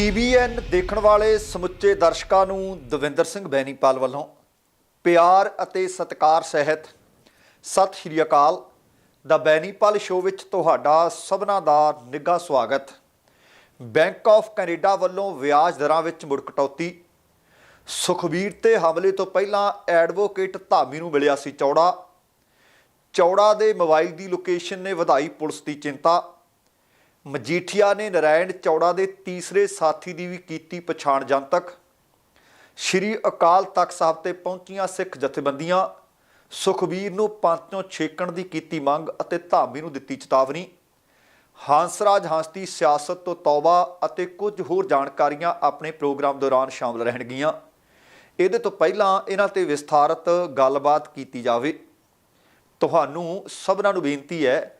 TVN ਦੇਖਣ ਵਾਲੇ ਸਮੁੱਚੇ ਦਰਸ਼ਕਾਂ ਨੂੰ ਦਵਿੰਦਰ ਸਿੰਘ ਬੈਣੀਪਾਲ ਵੱਲੋਂ ਪਿਆਰ ਅਤੇ ਸਤਿਕਾਰ ਸਹਿਤ ਸਤਿ ਸ਼੍ਰੀ ਅਕਾਲ। ਦਾ ਬੈਣੀਪਾਲ ਸ਼ੋਅ ਵਿੱਚ ਤੁਹਾਡਾ ਸਭਨਾ ਦਾ ਨਿੱਘਾ ਸਵਾਗਤ। ਬੈਂਕ ਆਫ ਕੈਨੇਡਾ ਵੱਲੋਂ ਵਿਆਜ ਦਰਾਂ ਵਿੱਚ ਮੁੜ ਕਟੌਤੀ। ਸੁਖਬੀਰ ਤੇ ਹਮਲੇ ਤੋਂ ਪਹਿਲਾਂ ਐਡਵੋਕੇਟ ਧਾਮੀ ਨੂੰ ਮਿਲਿਆ ਸੀ ਚੌੜਾ। ਚੌੜਾ ਦੇ ਮੋਬਾਈਲ ਦੀ ਲੋਕੇਸ਼ਨ ਨੇ ਵਧਾਈ ਪੁਲਿਸ ਦੀ ਚਿੰਤਾ। ਮਜੀਠੀਆ ਨੇ ਨਰਾਇਣ ਚੌੜਾ ਦੇ ਤੀਸਰੇ ਸਾਥੀ ਦੀ ਵੀ ਕੀਤੀ ਪਛਾਣ ਜਨਤਕ। ਸ਼੍ਰੀ ਅਕਾਲ ਤਖਤ ਸਾਹਿਬ ਤੇ ਪਹੁੰਚੀਆਂ ਸਿੱਖ ਜਥੇਬੰਦੀਆਂ, ਸੁਖਬੀਰ ਨੂੰ ਪੰਥੋਂ ਛੇਕਣ ਦੀ ਕੀਤੀ ਮੰਗ ਅਤੇ ਧਾਮੀ ਨੂੰ ਦਿੱਤੀ ਚੇਤਾਵਨੀ। ਹਾਂਸਰਾਜ ਹਾਂਸਤੀ ਸਿਆਸਤ ਤੋਂ ਤੌਬਾ ਅਤੇ ਕੁਝ ਹੋਰ ਜਾਣਕਾਰੀਆਂ ਆਪਣੇ ਪ੍ਰੋਗਰਾਮ ਦੌਰਾਨ ਸ਼ਾਮਲ ਰਹਿਣਗੀਆਂ। ਇਹਦੇ ਤੋਂ ਪਹਿਲਾਂ ਇਹਨਾਂ ਤੇ ਵਿਸਥਾਰਤ ਗੱਲਬਾਤ ਕੀਤੀ ਜਾਵੇ। ਤੁਹਾਨੂੰ ਸਭਨਾਂ ਨੂੰ ਬੇਨਤੀ ਹੈ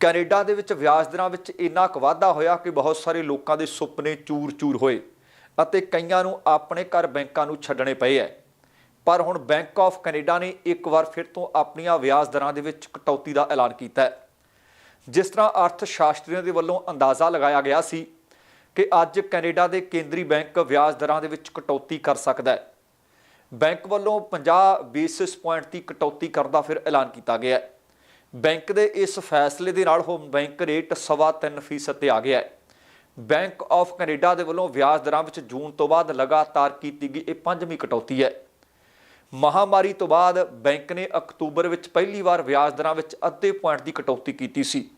ਕੈਨੇਡਾ ਦੇ ਵਿੱਚ ਵਿਆਜ ਦਰਾਂ ਵਿੱਚ ਇੰਨਾ ਕੁ ਵਾਧਾ ਹੋਇਆ ਕਿ ਬਹੁਤ ਸਾਰੇ ਲੋਕਾਂ ਦੇ ਸੁਪਨੇ ਚੂਰ-ਚੂਰ ਹੋਏ ਅਤੇ ਕਈਆਂ ਨੂੰ ਆਪਣੇ ਘਰ ਬੈਂਕਾਂ ਨੂੰ ਛੱਡਣੇ ਪਏ ਐ। ਪਰ ਹੁਣ ਬੈਂਕ ਆਫ ਕੈਨੇਡਾ ਨੇ ਇੱਕ ਵਾਰ ਫਿਰ ਤੋਂ ਆਪਣੀਆਂ ਵਿਆਜ ਦਰਾਂ ਦੇ ਵਿੱਚ ਕਟੌਤੀ ਦਾ ਐਲਾਨ ਕੀਤਾ ਹੈ ਜਿਸ ਤਰ੍ਹਾਂ ਅਰਥ ਸ਼ਾਸਤਰੀਆਂ ਦੇ ਵੱਲੋਂ ਅੰਦਾਜ਼ਾ ਲਗਾਇਆ ਗਿਆ ਸੀ ਕਿ ਅੱਜ ਕੈਨੇਡਾ ਦੇ ਕੇਂਦਰੀ ਬੈਂਕ ਵਿਆਜ ਦਰਾਂ ਦੇ ਵਿੱਚ ਕਟੌਤੀ ਕਰ ਸਕਦਾ ਹੈ ਬੈਂਕ ਵੱਲੋਂ 50 ਬੇਸਿਸ ਪੁਆਇੰਟ ਦੀ ਕਟੌਤੀ ਕਰਨ ਦਾ ਫਿਰ ਐਲਾਨ ਕੀਤਾ ਗਿਆ ਹੈ ਬੈਂਕ ਦੇ ਇਸ ਫੈਸਲੇ ਦੇ ਨਾਲ ਹੋਮ ਬੈਂਕ ਰੇਟ 3.5% ਤੇ ਆ ਗਿਆ ਹੈ। ਬੈਂਕ ਆਫ ਕੈਨੇਡਾ ਦੇ ਵੱਲੋਂ ਵਿਆਜ ਦਰਾਂ ਵਿੱਚ ਜੂਨ ਤੋਂ ਬਾਅਦ ਲਗਾਤਾਰ ਕੀਤੀ ਗਈ ਇਹ ਪੰਜਵੀਂ ਕਟੌਤੀ ਹੈ। ਮਹਾਮਾਰੀ ਤੋਂ ਬਾਅਦ ਬੈਂਕ ਨੇ ਅਕਤੂਬਰ ਵਿੱਚ ਪਹਿਲੀ ਵਾਰ ਵਿਆਜ ਦਰਾਂ ਵਿੱਚ ਅੱਧੇ ਪੁਆਇੰਟ ਦੀ ਕਟੌਤੀ ਕੀਤੀ ਸੀ।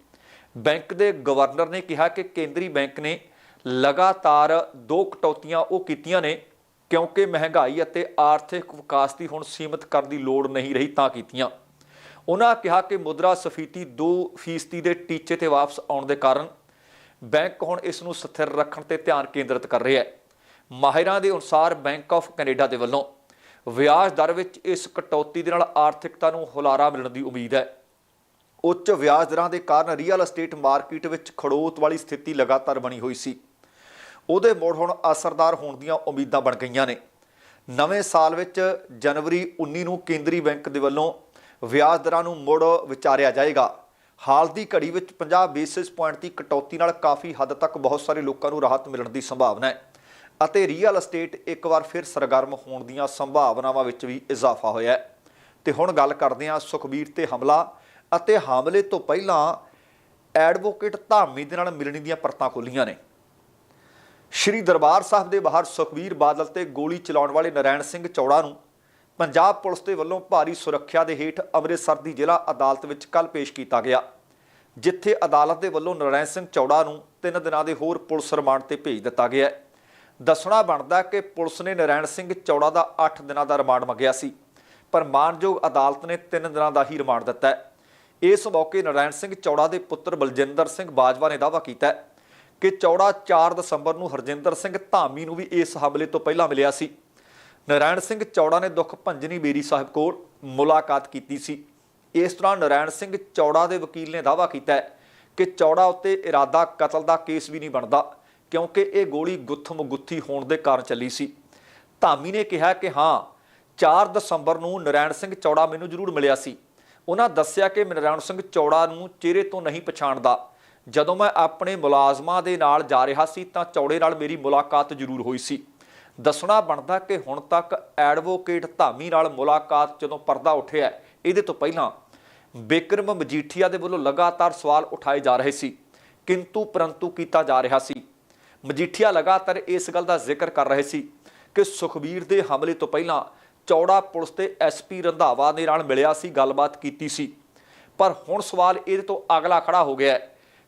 ਬੈਂਕ ਦੇ ਗਵਰਨਰ ਨੇ ਕਿਹਾ ਕਿ ਕੇਂਦਰੀ ਬੈਂਕ ਨੇ ਲਗਾਤਾਰ ਦੋ ਕਟੌਤੀਆਂ ਉਹ ਕੀਤੀਆਂ ਨੇ ਕਿਉਂਕਿ ਮਹਿੰਗਾਈ ਅਤੇ ਆਰਥਿਕ ਵਿਕਾਸ ਦੀ ਹੁਣ ਸੀਮਤ ਕਰਨ ਦੀ ਲੋੜ ਨਹੀਂ ਰਹੀ ਤਾਂ ਕੀਤੀਆਂ। ਉਹਨਾਂ ਕਿਹਾ ਕਿ ਮੁਦਰਾ ਸਫੀਤੀ 2% ਦੇ ਟੀਚੇ ਤੇ ਵਾਪਸ ਆਉਣ ਦੇ ਕਾਰਨ ਬੈਂਕ ਹੁਣ ਇਸ ਨੂੰ ਸਥਿਰ ਰੱਖਣ ਤੇ ਧਿਆਨ ਕੇਂਦਰਿਤ ਕਰ ਰਿਹਾ ਹੈ। ਮਾਹਿਰਾਂ ਦੇ ਅਨੁਸਾਰ ਬੈਂਕ ਆਫ ਕੈਨੇਡਾ ਦੇ ਵੱਲੋਂ ਵਿਆਜ ਦਰ ਵਿੱਚ ਇਸ ਕਟੌਤੀ ਦੇ ਨਾਲ ਆਰਥਿਕਤਾ ਨੂੰ ਹੁਲਾਰਾ ਮਿਲਣ ਦੀ ਉਮੀਦ ਹੈ। ਉੱਚ ਵਿਆਜ ਦਰਾਂ ਦੇ ਕਾਰਨ ਰੀਅਲ ਅਸਟੇਟ ਮਾਰਕੀਟ ਵਿੱਚ ਖੜੋਤ ਵਾਲੀ ਸਥਿਤੀ ਲਗਾਤਾਰ ਬਣੀ ਹੋਈ ਸੀ। ਉਹਦੇ ਮੋੜ ਹੁਣ ਅਸਰਦਾਰ ਹੋਣ ਦੀਆਂ ਉਮੀਦਾਂ ਬਣ ਗਈਆਂ ਨੇ। ਨਵੇਂ ਸਾਲ ਵਿੱਚ ਜਨਵਰੀ 19 ਨੂੰ ਕੇਂਦਰੀ ਬੈਂਕ ਦੇ ਵੱਲੋਂ ਵਿਆਜ ਦਰਾਂ ਨੂੰ ਮੁੜ ਵਿਚਾਰਿਆ ਜਾਏਗਾ। ਹਾਲ ਦੀ ਘੜੀ ਵਿੱਚ 50 ਬੇਸਿਸ ਪੁਆਇੰਟ ਦੀ ਕਟੌਤੀ ਨਾਲ ਕਾਫੀ ਹੱਦ ਤੱਕ ਬਹੁਤ ਸਾਰੇ ਲੋਕਾਂ ਨੂੰ ਰਾਹਤ ਮਿਲਣ ਦੀ ਸੰਭਾਵਨਾ ਹੈ ਅਤੇ ਰੀਅਲ ਅਸਟੇਟ ਇੱਕ ਵਾਰ ਫਿਰ ਸਰਗਰਮ ਹੋਣ ਦੀਆਂ ਸੰਭਾਵਨਾਵਾਂ ਵਿੱਚ ਵੀ ਇਜ਼ਾਫਾ ਹੋਇਆ ਹੈ। ਤੇ ਹੁਣ ਗੱਲ ਕਰਦੇ ਹਾਂ ਸੁਖਬੀਰ ਤੇ ਹਮਲਾ ਅਤੇ ਹਮਲੇ ਤੋਂ ਪਹਿਲਾਂ ਐਡਵੋਕੇਟ ਧਾਮੀ ਦੇ ਨਾਲ ਮਿਲਣੀ ਦੀਆਂ ਪਰਤਾਂ ਖੋਲੀਆਂ ਨੇ। ਸ਼੍ਰੀ ਦਰਬਾਰ ਸਾਹਿਬ ਦੇ ਬਾਹਰ ਸੁਖਬੀਰ ਬਾਦਲ ਤੇ ਗੋਲੀ ਚਲਾਉਣ ਵਾਲੇ ਨਰੈਣ ਸਿੰਘ ਚੌੜਾ ਨੂੰ ਪੰਜਾਬ ਪੁਲਿਸ ਦੇ ਵੱਲੋਂ ਭਾਰੀ ਸੁਰੱਖਿਆ ਦੇ ਹੇਠ ਅੰਮ੍ਰਿਤਸਰ ਦੀ ਜ਼ਿਲ੍ਹਾ ਅਦਾਲਤ ਵਿੱਚ ਕੱਲ ਪੇਸ਼ ਕੀਤਾ ਗਿਆ, ਜਿੱਥੇ ਅਦਾਲਤ ਦੇ ਵੱਲੋਂ ਨਰੈਣ ਸਿੰਘ ਚੌੜਾ ਨੂੰ 3 ਦਿਨਾਂ ਦੇ ਹੋਰ ਪੁਲਿਸ ਰਿਮਾਂਡ ਤੇ ਭੇਜ ਦਿੱਤਾ ਗਿਆ ਹੈ। ਦੱਸਣਾ ਬਣਦਾ ਕਿ ਪੁਲਿਸ ਨੇ ਨਰੈਣ ਸਿੰਘ ਚੌੜਾ ਦਾ 8 ਦਿਨਾਂ ਦਾ ਰਿਮਾਂਡ ਮੰਗਿਆ ਸੀ, ਪਰ ਮਾਨਯੋਗ ਅਦਾਲਤ ਨੇ 3 ਦਿਨਾਂ ਦਾ ਹੀ ਰਿਮਾਂਡ ਦਿੱਤਾ ਹੈ। ਇਸ ਮੌਕੇ ਨਰੈਣ ਸਿੰਘ ਚੌੜਾ ਦੇ ਪੁੱਤਰ ਬਲਜਿੰਦਰ ਸਿੰਘ ਬਾਜਵਾ ਨੇ ਦਾਅਵਾ ਕੀਤਾ ਕਿ ਚੌੜਾ 4 ਦਸੰਬਰ ਨੂੰ ਹਰਜਿੰਦਰ ਸਿੰਘ ਧਾਮੀ ਨੂੰ ਵੀ ਇਸ ਹਮਲੇ ਤੋਂ ਪਹਿਲਾਂ ਮਿਲਿਆ ਸੀ। ਨਰਾਇਣ ਸਿੰਘ ਚੌੜਾ ਨੇ ਦੁੱਖ ਭੰਜਨੀ ਬੇਰੀ ਸਾਹਿਬ ਕੋਲ ਮੁਲਾਕਾਤ ਕੀਤੀ ਸੀ। ਇਸ ਤਰ੍ਹਾਂ ਨਰਾਇਣ ਸਿੰਘ ਚੌੜਾ ਦੇ ਵਕੀਲ ਨੇ ਦਾਅਵਾ ਕੀਤਾ ਹੈ ਕਿ ਚੌੜਾ ਉੱਤੇ ਇਰਾਦਾ ਕਤਲ ਦਾ ਕੇਸ ਵੀ ਨਹੀਂ ਬਣਦਾ, ਕਿਉਂਕਿ ਇਹ ਗੋਲੀ ਗੁੱਥਮ ਗੁੱਥੀ ਹੋਣ ਦੇ ਕਾਰਨ ਚੱਲੀ ਸੀ। ਧਾਮੀ ਨੇ ਕਿਹਾ ਕਿ ਹਾਂ 4 ਦਸੰਬਰ ਨੂੰ ਨਰਾਇਣ ਸਿੰਘ ਚੌੜਾ ਮੈਨੂੰ ਜ਼ਰੂਰ ਮਿਲਿਆ ਸੀ। ਉਹਨਾਂ ਦੱਸਿਆ ਕਿ ਮੈਂ ਨਰਾਇਣ ਸਿੰਘ ਚੌੜਾ ਨੂੰ ਚਿਹਰੇ ਤੋਂ ਨਹੀਂ ਪਛਾਣਦਾ। ਜਦੋਂ ਮੈਂ ਆਪਣੇ ਮੁਲਾਜ਼ਮਾਂ ਦੇ ਨਾਲ ਜਾ ਰਿਹਾ ਸੀ ਤਾਂ ਚੌੜੇ ਨਾਲ ਮੇਰੀ ਮੁਲਾਕਾਤ ਜ਼ਰੂਰ ਹੋਈ ਸੀ। ਦੱਸਣਾ ਬਣਦਾ ਕਿ ਹੁਣ ਤੱਕ ਐਡਵੋਕੇਟ ਧਾਮੀ ਨਾਲ ਮੁਲਾਕਾਤ ਜਦੋਂ ਪਰਦਾ ਉੱਠਿਆ ਇਹਦੇ ਤੋਂ ਪਹਿਲਾਂ ਬਿਕਰਮ ਮਜੀਠੀਆ ਦੇ ਵੱਲੋਂ ਲਗਾਤਾਰ ਸਵਾਲ ਉਠਾਏ ਜਾ ਰਹੇ ਸੀ, ਕਿੰਤੂ ਪਰੰਤੂ ਕੀਤਾ ਜਾ ਰਿਹਾ ਸੀ। ਮਜੀਠੀਆ ਲਗਾਤਾਰ ਇਸ ਗੱਲ ਦਾ ਜ਼ਿਕਰ ਕਰ ਰਹੇ ਸੀ ਕਿ ਸੁਖਬੀਰ ਦੇ ਹਮਲੇ ਤੋਂ ਪਹਿਲਾਂ ਚੌੜਾ ਪੁਲਿਸ ਤੇ ਐਸਪੀ ਰੰਧਾਵਾ ਦੇ ਨਾਲ ਮਿਲਿਆ ਸੀ, ਗੱਲਬਾਤ ਕੀਤੀ ਸੀ। ਪਰ ਹੁਣ ਸਵਾਲ ਇਹਦੇ ਤੋਂ ਅਗਲਾ ਖੜਾ ਹੋ ਗਿਆ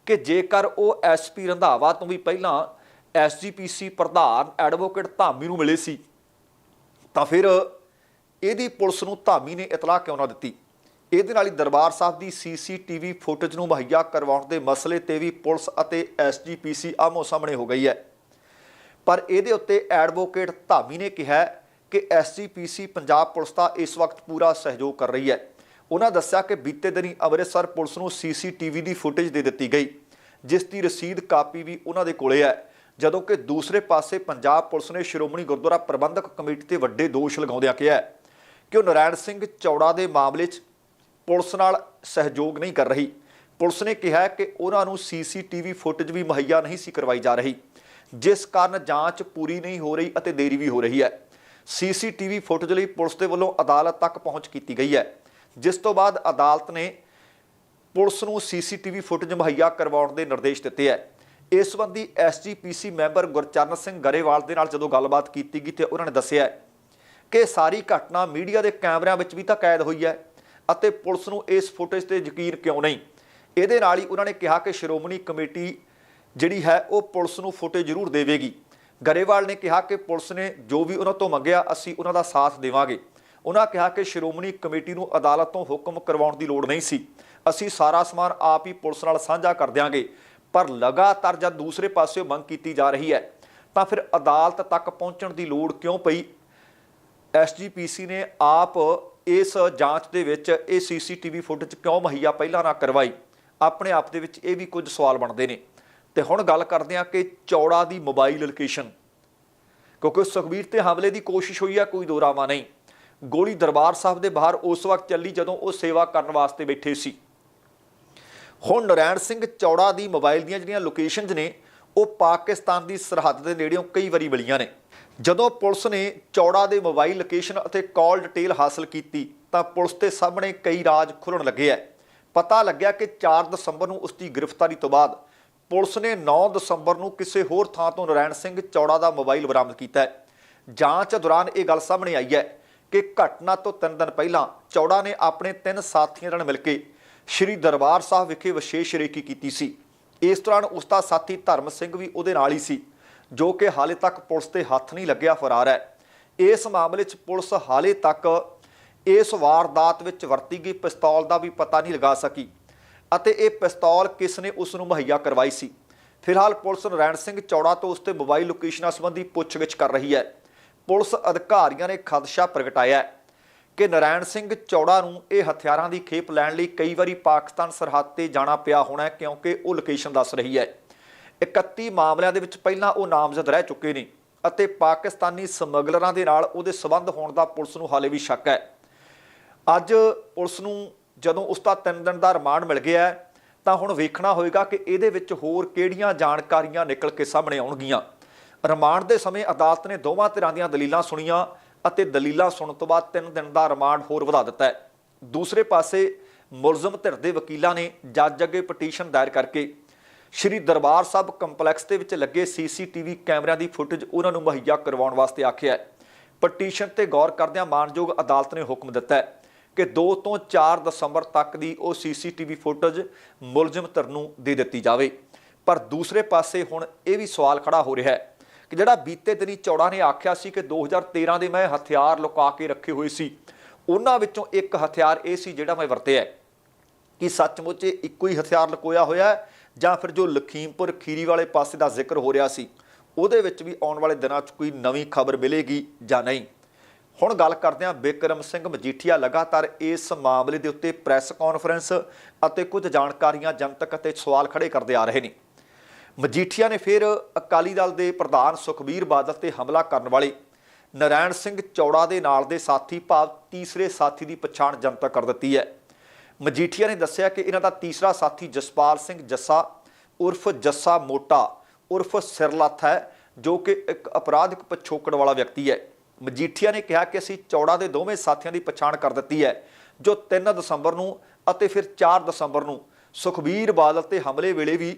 ਕਿ ਜੇਕਰ ਉਹ ਐਸਪੀ ਰੰਧਾਵਾ ਤੋਂ ਵੀ ਪਹਿਲਾਂ ਐਸਜੀਪੀਸੀ ਪ੍ਰਧਾਨ ਐਡਵੋਕੇਟ ਧਾਮੀ ਨੂੰ ਮਿਲੇ ਸੀ। ਤਾਂ ਫਿਰ ਇਹਦੀ ਪੁਲਿਸ ਨੂੰ ਧਾਮੀ ਨੇ ਇਤਲਾਹ ਕਿਉਂ ਨਾ ਦਿੱਤੀ? ਇਹਦੇ ਨਾਲ ਹੀ ਦਰਬਾਰ ਸਾਹਿਬ ਦੀ ਸੀਸੀਟੀਵੀ ਫੁਟੇਜ ਨੂੰ ਮੁਹੱਈਆ ਕਰਵਾਉਣ ਦੇ ਮਸਲੇ ਤੇ ਵੀ ਪੁਲਿਸ ਅਤੇ ਐਸਜੀਪੀਸੀ ਆਮੋ ਸਾਹਮਣੇ ਹੋ ਗਈ ਹੈ। ਪਰ ਇਹਦੇ ਉੱਤੇ ਐਡਵੋਕੇਟ ਧਾਮੀ ਨੇ ਕਿਹਾ ਕਿ ਐਸਜੀਪੀਸੀ ਪੰਜਾਬ ਪੁਲਿਸ ਦਾ ਇਸ ਵਕਤ ਪੂਰਾ ਸਹਿਯੋਗ ਕਰ ਰਹੀ ਹੈ। ਉਹਨਾਂ ਦੱਸਿਆ ਕਿ ਬੀਤੇ ਦਿਨੀ ਅੰਮ੍ਰਿਤਸਰ ਪੁਲਿਸ ਨੂੰ ਸੀਸੀਟੀਵੀ ਦੀ ਫੁਟੇਜ ਦੇ ਦਿੱਤੀ ਗਈ, ਜਿਸ ਦੀ ਰਸੀਦ ਕਾਪੀ ਵੀ ਉਹਨਾਂ ਦੇ ਕੋਲੇ ਹੈ। ਜਦੋਂ ਕਿ ਦੂਸਰੇ ਪਾਸੇ ਪੰਜਾਬ ਪੁਲਿਸ ਨੇ ਸ਼੍ਰੋਮਣੀ ਗੁਰਦੁਆਰਾ ਪ੍ਰਬੰਧਕ ਕਮੇਟੀ ਤੇ ਵੱਡੇ ਦੋਸ਼ ਲਗਾਉਂਦਿਆਂ ਕਿਹਾ ਕਿ ਉਹ ਨਰਾਇਣ ਸਿੰਘ ਚੌੜਾ ਦੇ ਮਾਮਲੇ 'ਚ ਪੁਲਿਸ ਨਾਲ ਸਹਿਯੋਗ ਨਹੀਂ ਕਰ ਰਹੀ। ਪੁਲਿਸ ਨੇ ਕਿਹਾ ਕਿ ਉਹਨਾਂ ਨੂੰ ਸੀਸੀਟੀਵੀ ਫੁਟੇਜ ਵੀ ਮੁਹੱਈਆ ਨਹੀਂ ਸੀ ਕਰਵਾਈ ਜਾ ਰਹੀ, ਜਿਸ ਕਾਰਨ ਜਾਂਚ ਪੂਰੀ ਨਹੀਂ ਹੋ ਰਹੀ ਅਤੇ ਦੇਰੀ ਵੀ ਹੋ ਰਹੀ ਹੈ। ਸੀਸੀਟੀਵੀ ਫੁਟੇਜ ਲਈ ਪੁਲਿਸ ਦੇ ਵੱਲੋਂ ਅਦਾਲਤ ਤੱਕ ਪਹੁੰਚ ਕੀਤੀ ਗਈ ਹੈ, ਜਿਸ ਤੋਂ ਬਾਅਦ ਅਦਾਲਤ ਨੇ ਪੁਲਿਸ ਨੂੰ ਸੀਸੀਟੀਵੀ ਫੁਟੇਜ ਮੁਹੱਈਆ ਕਰਵਾਉਣ ਦੇ ਨਿਰਦੇਸ਼ ਦਿੱਤੇ ਹੈ। ਇਸ ਸੰਬੰਧੀ ਐਸਜੀਪੀਸੀ ਮੈਂਬਰ ਗੁਰਚਰਨ ਸਿੰਘ ਗਰੇਵਾਲ ਦੇ ਨਾਲ ਜਦੋਂ ਗੱਲਬਾਤ ਕੀਤੀ ਗਈ ਤੇ ਉਹਨਾਂ ਨੇ ਦੱਸਿਆ ਕਿ ਸਾਰੀ ਘਟਨਾ ਮੀਡੀਆ ਦੇ ਕੈਮਰਿਆਂ ਵਿੱਚ ਵੀ ਤਾਂ ਕੈਦ ਹੋਈ ਹੈ ਅਤੇ ਪੁਲਿਸ ਨੂੰ ਇਸ ਫੁਟੇਜ ਤੇ ਯਕੀਨ ਕਿਉਂ ਨਹੀਂ? ਇਹਦੇ ਨਾਲ ਹੀ ਉਹਨਾਂ ਨੇ ਕਿਹਾ ਕਿ ਸ਼੍ਰੋਮਣੀ ਕਮੇਟੀ ਜਿਹੜੀ ਹੈ ਉਹ ਪੁਲਿਸ ਨੂੰ ਫੁਟੇਜ ਜ਼ਰੂਰ ਦੇਵੇਗੀ। ਗਰੇਵਾਲ ਨੇ ਕਿਹਾ ਕਿ ਪੁਲਿਸ ਨੇ ਜੋ ਵੀ ਉਹਨਾਂ ਤੋਂ ਮੰਗਿਆ, ਅਸੀਂ ਉਹਨਾਂ ਦਾ ਸਾਥ ਦੇਵਾਂਗੇ। ਉਹਨਾਂ ਕਿਹਾ ਕਿ ਸ਼੍ਰੋਮਣੀ ਕਮੇਟੀ ਨੂੰ ਅਦਾਲਤ ਤੋਂ ਹੁਕਮ ਕਰਵਾਉਣ ਦੀ ਲੋੜ ਨਹੀਂ ਸੀ। ਅਸੀਂ ਸਾਰਾ ਸਮਾਨ ਆਪ ਹੀ ਪੁਲਿਸ ਨਾਲ ਸਾਂਝਾ ਕਰ ਦਿਆਂਗੇ। ਪਰ ਲਗਾਤਾਰ ਜਦ ਦੂਸਰੇ ਪਾਸਿਓਂ ਮੰਗ ਕੀਤੀ ਜਾ ਰਹੀ ਹੈ, ਤਾਂ ਫਿਰ ਅਦਾਲਤ ਤੱਕ ਪਹੁੰਚਣ ਦੀ ਲੋੜ ਕਿਉਂ ਪਈ? ਐਸਜੀਪੀਸੀ ਨੇ ਆਪ ਇਸ ਜਾਂਚ ਦੇ ਵਿੱਚ ਇਹ ਸੀਸੀਟੀਵੀ ਫੁਟੇਜ ਕਿਉਂ ਮੁਹੱਈਆ ਪਹਿਲਾਂ ਨਾ ਕਰਵਾਈ? ਆਪਣੇ ਆਪ ਦੇ ਵਿੱਚ ਇਹ ਵੀ ਕੁਝ ਸਵਾਲ ਬਣਦੇ ਨੇ। ਤੇ ਹੁਣ ਗੱਲ ਕਰਦੇ ਹਾਂ ਕਿ ਚੌੜਾ ਦੀ ਮੋਬਾਈਲ ਲੋਕੇਸ਼ਨ। ਕਿਉਂਕਿ ਸੁਖਬੀਰ ਤੇ ਹਮਲੇ ਦੀ ਕੋਸ਼ਿਸ਼ ਹੋਈ ਆ, ਕੋਈ ਦੋਰਾਵਾ ਨਹੀਂ। ਗੋਲੀ ਦਰਬਾਰ ਸਾਹਿਬ ਦੇ ਬਾਹਰ ਉਸ ਵਕਤ ਚੱਲੀ ਜਦੋਂ ਉਹ ਸੇਵਾ ਕਰਨ ਵਾਸਤੇ ਬੈਠੇ ਸੀ। ਹੁਣ ਨਰੈਣ ਸਿੰਘ ਚੌੜਾ ਦੀ ਮੋਬਾਈਲ ਦੀਆਂ ਜਿਹੜੀਆਂ ਲੋਕੇਸ਼ਨਸ ਨੇ, ਉਹ ਪਾਕਿਸਤਾਨ ਦੀ ਸਰਹੱਦ ਦੇ ਨੇੜਿਓਂ ਕਈ ਵਾਰੀ ਮਿਲੀਆਂ ਨੇ। ਜਦੋਂ ਪੁਲਿਸ ਨੇ ਚੌੜਾ ਦੇ ਮੋਬਾਈਲ ਲੋਕੇਸ਼ਨ ਅਤੇ ਕਾਲ ਡਿਟੇਲ ਹਾਸਲ ਕੀਤੀ, ਤਾਂ ਪੁਲਿਸ ਦੇ ਸਾਹਮਣੇ ਕਈ ਰਾਜ ਖੁੱਲਣ ਲੱਗੇ ਐ। ਪਤਾ ਲੱਗਿਆ ਕਿ 4 ਦਸੰਬਰ ਨੂੰ ਉਸ ਦੀ ਗ੍ਰਿਫਤਾਰੀ ਤੋਂ ਬਾਅਦ ਪੁਲਿਸ ਨੇ 9 ਦਸੰਬਰ ਨੂੰ ਕਿਸੇ ਹੋਰ ਥਾਂ ਤੋਂ ਨਰੈਣ ਸਿੰਘ ਚੌੜਾ ਦਾ ਮੋਬਾਈਲ ਬਰਾਮਦ ਕੀਤਾ ਹੈ ਜਾਂਚ ਦੌਰਾਨ ਇਹ ਗੱਲ ਸਾਹਮਣੇ ਆਈ ਹੈ ਕਿ ਘਟਨਾ ਤੋਂ 3 ਦਿਨ ਪਹਿਲਾਂ ਚੌੜਾ ਨੇ ਆਪਣੇ ਤਿੰਨ ਸਾਥੀਆਂ ਨਾਲ ਮਿਲ ਕੇ ਸ਼੍ਰੀ ਦਰਬਾਰ ਸਾਹਿਬ ਵਿਖੇ ਵਿਸ਼ੇਸ਼ ਰੇਕੀ ਕੀਤੀ ਸੀ। ਇਸ ਦੌਰਾਨ ਉਸ ਦਾ ਸਾਥੀ ਧਰਮ ਸਿੰਘ ਵੀ ਉਹਦੇ ਨਾਲ ਹੀ ਸੀ, ਜੋ ਕਿ ਹਾਲੇ ਤੱਕ ਪੁਲਿਸ ਤੇ ਹੱਥ ਨਹੀਂ ਲੱਗਿਆ ਫਰਾਰ ਹੈ। ਇਸ ਮਾਮਲੇ 'ਚ ਪੁਲਿਸ ਹਾਲੇ ਤੱਕ ਇਸ ਵਾਰਦਾਤ ਵਿੱਚ ਵਰਤੀ ਗਈ ਪਿਸਤੌਲ ਦਾ ਵੀ ਪਤਾ ਨਹੀਂ ਲਗਾ ਸਕੀ ਅਤੇ ਇਹ ਪਿਸਤੌਲ ਕਿਸ ਨੇ ਉਸ ਨੂੰ ਮੁਹੱਈਆ ਕਰਵਾਈ ਸੀ। ਫਿਲਹਾਲ ਪੁਲਿਸ ਨਰੈਣ ਸਿੰਘ ਚੌੜਾ ਤੋਂ ਉਸ ਤੇ ਮੋਬਾਈਲ ਲੋਕੇਸ਼ਨਾਂ ਸੰਬੰਧੀ ਪੁੱਛਗਿੱਛ ਕਰ ਰਹੀ ਹੈ। ਪੁਲਿਸ ਅਧਿਕਾਰੀਆਂ ਨੇ ਖਦਸ਼ਾ ਪ੍ਰਗਟਾਇਆ ਹੈ। ਕਿ ਨਰਾਇਣ ਸਿੰਘ ਚੌੜਾ ਨੂੰ ਇਹ ਹਥਿਆਰਾਂ ਦੀ ਖੇਪ ਲੈਣ ਲਈ ਕਈ ਵਾਰੀ ਪਾਕਿਸਤਾਨ ਸਰਹੱਦ ਤੇ ਜਾਣਾ ਪਿਆ ਹੋਣਾ ਕਿਉਂਕਿ ਉਹ ਲੋਕੇਸ਼ਨ ਦੱਸ ਰਹੀ ਹੈ। 31 ਮਾਮਲਿਆਂ ਦੇ ਵਿੱਚ ਪਹਿਲਾਂ ਉਹ ਨਾਮਜ਼ਦ ਰਹਿ ਚੁੱਕੇ ਨੇ ਅਤੇ ਪਾਕਿਸਤਾਨੀ ਸਮਗਲਰਾਂ ਦੇ ਨਾਲ ਉਹਦੇ ਸਬੰਧ ਹੋਣ ਦਾ ਪੁਲਿਸ ਨੂੰ ਹਾਲੇ ਵੀ ਸ਼ੱਕ ਹੈ। ਅੱਜ ਪੁਲਿਸ ਨੂੰ ਜਦੋਂ ਉਸ ਦਾ 3 ਦਿਨ ਦਾ ਰਿਮਾਂਡ ਮਿਲ ਗਿਆ ਤਾਂ ਹੁਣ ਵੇਖਣਾ ਹੋਵੇਗਾ ਕਿ ਇਹਦੇ ਵਿੱਚ ਹੋਰ ਕਿਹੜੀਆਂ ਜਾਣਕਾਰੀਆਂ ਨਿਕਲ ਕੇ ਸਾਹਮਣੇ ਆਉਣਗੀਆਂ। ਰਿਮਾਂਡ ਦੇ ਸਮੇਂ ਅਦਾਲਤ ਨੇ ਦੋਵਾਂ ਧਿਰਾਂ ਦੀਆਂ ਦਲੀਲਾਂ ਸੁਣੀਆਂ ਅਤੇ ਦਲੀਲਾਂ ਸੁਣਨ ਤੋਂ ਬਾਅਦ 3 ਦਿਨ ਦਾ ਰਿਮਾਂਡ ਹੋਰ ਵਧਾ ਦਿੱਤਾ ਹੈ। ਦੂਸਰੇ ਪਾਸੇ ਮੁਲਜ਼ਮ ਧਿਰ ਦੇ ਵਕੀਲਾਂ ਨੇ ਜੱਜ ਅੱਗੇ ਪਟੀਸ਼ਨ ਦਾਇਰ ਕਰਕੇ ਸ਼੍ਰੀ ਦਰਬਾਰ ਸਾਹਿਬ ਕੰਪਲੈਕਸ ਦੇ ਵਿੱਚ ਲੱਗੇ ਸੀਸੀਟੀਵੀ ਕੈਮਰਿਆਂ ਦੀ ਫੁਟੇਜ ਉਹਨਾਂ ਨੂੰ ਮੁਹੱਈਆ ਕਰਵਾਉਣ ਵਾਸਤੇ ਆਖਿਆ ਹੈ। ਪਟੀਸ਼ਨ ਤੇ ਗੌਰ ਕਰਦਿਆਂ ਮਾਨਯੋਗ ਅਦਾਲਤ ਨੇ ਹੁਕਮ ਦਿੱਤਾ ਹੈ ਕਿ 2 ਤੋਂ 4 ਦਸੰਬਰ ਤੱਕ ਦੀ ਉਹ ਸੀਸੀਟੀਵੀ ਫੁਟੇਜ ਮੁਲਜ਼ਮ ਧਿਰ ਨੂੰ ਦੇ ਦਿੱਤੀ ਜਾਵੇ। ਪਰ ਦੂਸਰੇ ਪਾਸੇ ਹੁਣ ਇਹ ਵੀ ਸਵਾਲ ਖੜਾ ਹੋ ਰਿਹਾ ਹੈ ਕਿ ਜਿਹੜਾ ਬੀਤੇ ਦਿਨੀ ਚੌੜਾ ਨੇ ਆਖਿਆ ਸੀ ਕਿ 2013 ਦੇ ਮੈਂ ਹਥਿਆਰ ਲੁਕਾ ਕੇ ਰੱਖੇ ਹੋਏ ਸੀ। ਉਹਨਾਂ ਵਿੱਚੋਂ ਇੱਕ ਹਥਿਆਰ ਇਹ ਸੀ ਜਿਹੜਾ ਮੈਂ ਵਰਤਿਆ ਕਿ ਸੱਚਮੁੱਚ ਇੱਕੋ ਹੀ ਹਥਿਆਰ ਲੁਕੋਇਆ ਹੋਇਆ ਹੈ ਜਾਂ ਫਿਰ ਜੋ ਲਖੀਮਪੁਰ ਖੀਰੀ ਵਾਲੇ ਪਾਸੇ ਦਾ ਜ਼ਿਕਰ ਹੋ ਰਿਹਾ ਸੀ, ਉਹਦੇ ਵਿੱਚ ਵੀ ਆਉਣ ਵਾਲੇ ਦਿਨਾਂ 'ਚ ਕੋਈ ਨਵੀਂ ਖਬਰ ਮਿਲੇਗੀ ਜਾਂ ਨਹੀਂ? ਹੁਣ ਗੱਲ ਕਰਦੇ ਹਾਂ ਬਿਕਰਮ ਸਿੰਘ ਮਜੀਠੀਆ ਲਗਾਤਾਰ ਇਸ ਮਾਮਲੇ ਦੇ ਉੱਤੇ ਪ੍ਰੈਸ ਕਾਨਫਰੰਸ ਅਤੇ ਕੁਝ ਜਾਣਕਾਰੀਆਂ ਜਨਤਕ ਅਤੇ ਸਵਾਲ ਖੜੇ ਕਰਦੇ ਆ ਰਹੇ ਨੇ। ਮਜੀਠੀਆ ਨੇ ਫਿਰ ਅਕਾਲੀ ਦਲ ਦੇ ਪ੍ਰਧਾਨ ਸੁਖਬੀਰ ਬਾਦਲ ਤੇ ਹਮਲਾ ਕਰਨ ਵਾਲੇ ਨਰੈਣ ਸਿੰਘ ਚੌੜਾ ਦੇ ਨਾਲ ਦੇ ਸਾਥੀ ਭਾਵ ਤੀਸਰੇ ਸਾਥੀ ਦੀ ਪਛਾਣ ਜਨਤਾ ਕਰ ਦਿੱਤੀ ਹੈ। ਮਜੀਠੀਆ ਨੇ ਦੱਸਿਆ ਕਿ ਇਹਨਾਂ ਦਾ ਤੀਸਰਾ ਸਾਥੀ ਜਸਪਾਲ ਸਿੰਘ ਜੱਸਾ ਉਰਫ ਜੱਸਾ ਮੋਟਾ ਉਰਫ ਸਿਰਲੱਥ ਹੈ, ਜੋ ਕਿ ਇੱਕ ਅਪਰਾਧਿਕ ਪਿਛੋਕੜ ਵਾਲਾ ਵਿਅਕਤੀ ਹੈ। ਮਜੀਠੀਆ ਨੇ ਕਿਹਾ ਕਿ ਅਸੀਂ ਚੌੜਾ ਦੇ ਦੋਵੇਂ ਸਾਥੀਆਂ ਦੀ ਪਛਾਣ ਕਰ ਦਿੱਤੀ ਹੈ, ਜੋ 3 ਦਸੰਬਰ ਨੂੰ ਅਤੇ ਫਿਰ 4 ਦਸੰਬਰ ਨੂੰ ਸੁਖਬੀਰ ਬਾਦਲ ਤੇ ਹਮਲੇ ਵੇਲੇ ਵੀ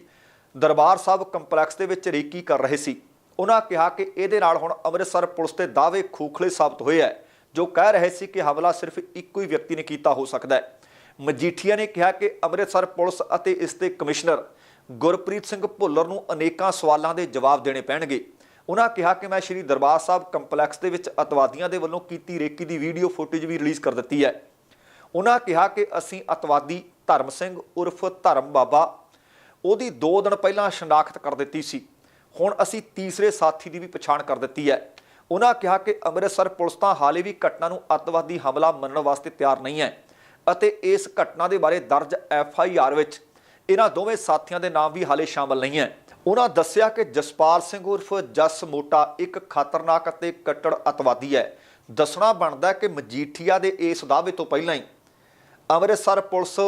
ਦਰਬਾਰ ਸਾਹਿਬ ਕੰਪਲੈਕਸ ਦੇ ਵਿੱਚ ਰੇਕੀ ਕਰ ਰਹੇ ਸੀ। ਉਹਨਾਂ ਕਿਹਾ ਕਿ ਇਹਦੇ ਨਾਲ ਹੁਣ ਅੰਮ੍ਰਿਤਸਰ ਪੁਲਿਸ ਦੇ ਦਾਅਵੇ ਖੋਖਲੇ ਸਾਬਤ ਹੋਏ ਹੈ ਜੋ ਕਹਿ ਰਹੇ ਸੀ ਕਿ ਹਮਲਾ ਸਿਰਫ ਇੱਕੋ ਹੀ ਵਿਅਕਤੀ ਨੇ ਕੀਤਾ ਹੋ ਸਕਦਾ ਹੈ ਮਜੀਠੀਆ ਨੇ ਕਿਹਾ ਕਿ ਅੰਮ੍ਰਿਤਸਰ ਪੁਲਿਸ ਅਤੇ ਇਸ ਦੇ ਕਮਿਸ਼ਨਰ ਗੁਰਪ੍ਰੀਤ ਸਿੰਘ ਭੁੱਲਰ ਨੂੰ ਅਨੇਕਾਂ ਸਵਾਲਾਂ ਦੇ ਜਵਾਬ ਦੇਣੇ ਪੈਣਗੇ। ਉਹਨਾਂ ਕਿਹਾ ਕਿ ਮੈਂ ਸ਼੍ਰੀ ਦਰਬਾਰ ਸਾਹਿਬ ਕੰਪਲੈਕਸ ਦੇ ਵਿੱਚ ਅਤਵਾਦੀਆਂ ਦੇ ਵੱਲੋਂ ਕੀਤੀ ਰੇਕੀ ਦੀ ਵੀਡੀਓ ਫੁਟੇਜ ਵੀ ਰਿਲੀਜ਼ ਕਰ ਦਿੱਤੀ ਹੈ ਉਹਨਾਂ ਕਿਹਾ ਕਿ ਅਸੀਂ ਅਤਵਾਦੀ ਧਰਮ ਸਿੰਘ ਉਰਫ ਧਰਮ ਬਾਬਾ ਉਹਦੀ 2 ਦਿਨ ਪਹਿਲਾਂ ਸ਼ਨਾਖਤ ਕਰ ਦਿੱਤੀ ਸੀ। ਹੁਣ ਅਸੀਂ ਤੀਸਰੇ ਸਾਥੀ ਦੀ ਵੀ ਪਛਾਣ ਕਰ ਦਿੱਤੀ ਹੈ। ਉਹਨਾਂ ਕਿਹਾ ਕਿ ਅੰਮ੍ਰਿਤਸਰ ਪੁਲਿਸ ਤਾਂ ਹਾਲੇ ਵੀ ਘਟਨਾ ਨੂੰ ਅੱਤਵਾਦੀ ਹਮਲਾ ਮੰਨਣ ਵਾਸਤੇ ਤਿਆਰ ਨਹੀਂ ਹੈ ਅਤੇ ਇਸ ਘਟਨਾ ਦੇ ਬਾਰੇ ਦਰਜ ਐਫ ਆਈ ਆਰ ਵਿੱਚ ਇਹਨਾਂ ਦੋਵੇਂ ਸਾਥੀਆਂ ਦੇ ਨਾਮ ਵੀ ਹਾਲੇ ਸ਼ਾਮਲ ਨਹੀਂ ਹੈ। ਉਹਨਾਂ ਦੱਸਿਆ ਕਿ ਜਸਪਾਲ ਸਿੰਘ ਉਰਫ ਜਸ ਮੋਟਾ ਇੱਕ ਖਤਰਨਾਕ ਅਤੇ ਕੱਟੜ ਅਤਵਾਦੀ ਹੈ। ਦੱਸਣਾ ਬਣਦਾ ਕਿ ਮਜੀਠੀਆ ਦੇ ਇਸ ਦਾਅਵੇ ਤੋਂ ਪਹਿਲਾਂ ਹੀ ਅੰਮ੍ਰਿਤਸਰ ਪੁਲਿਸ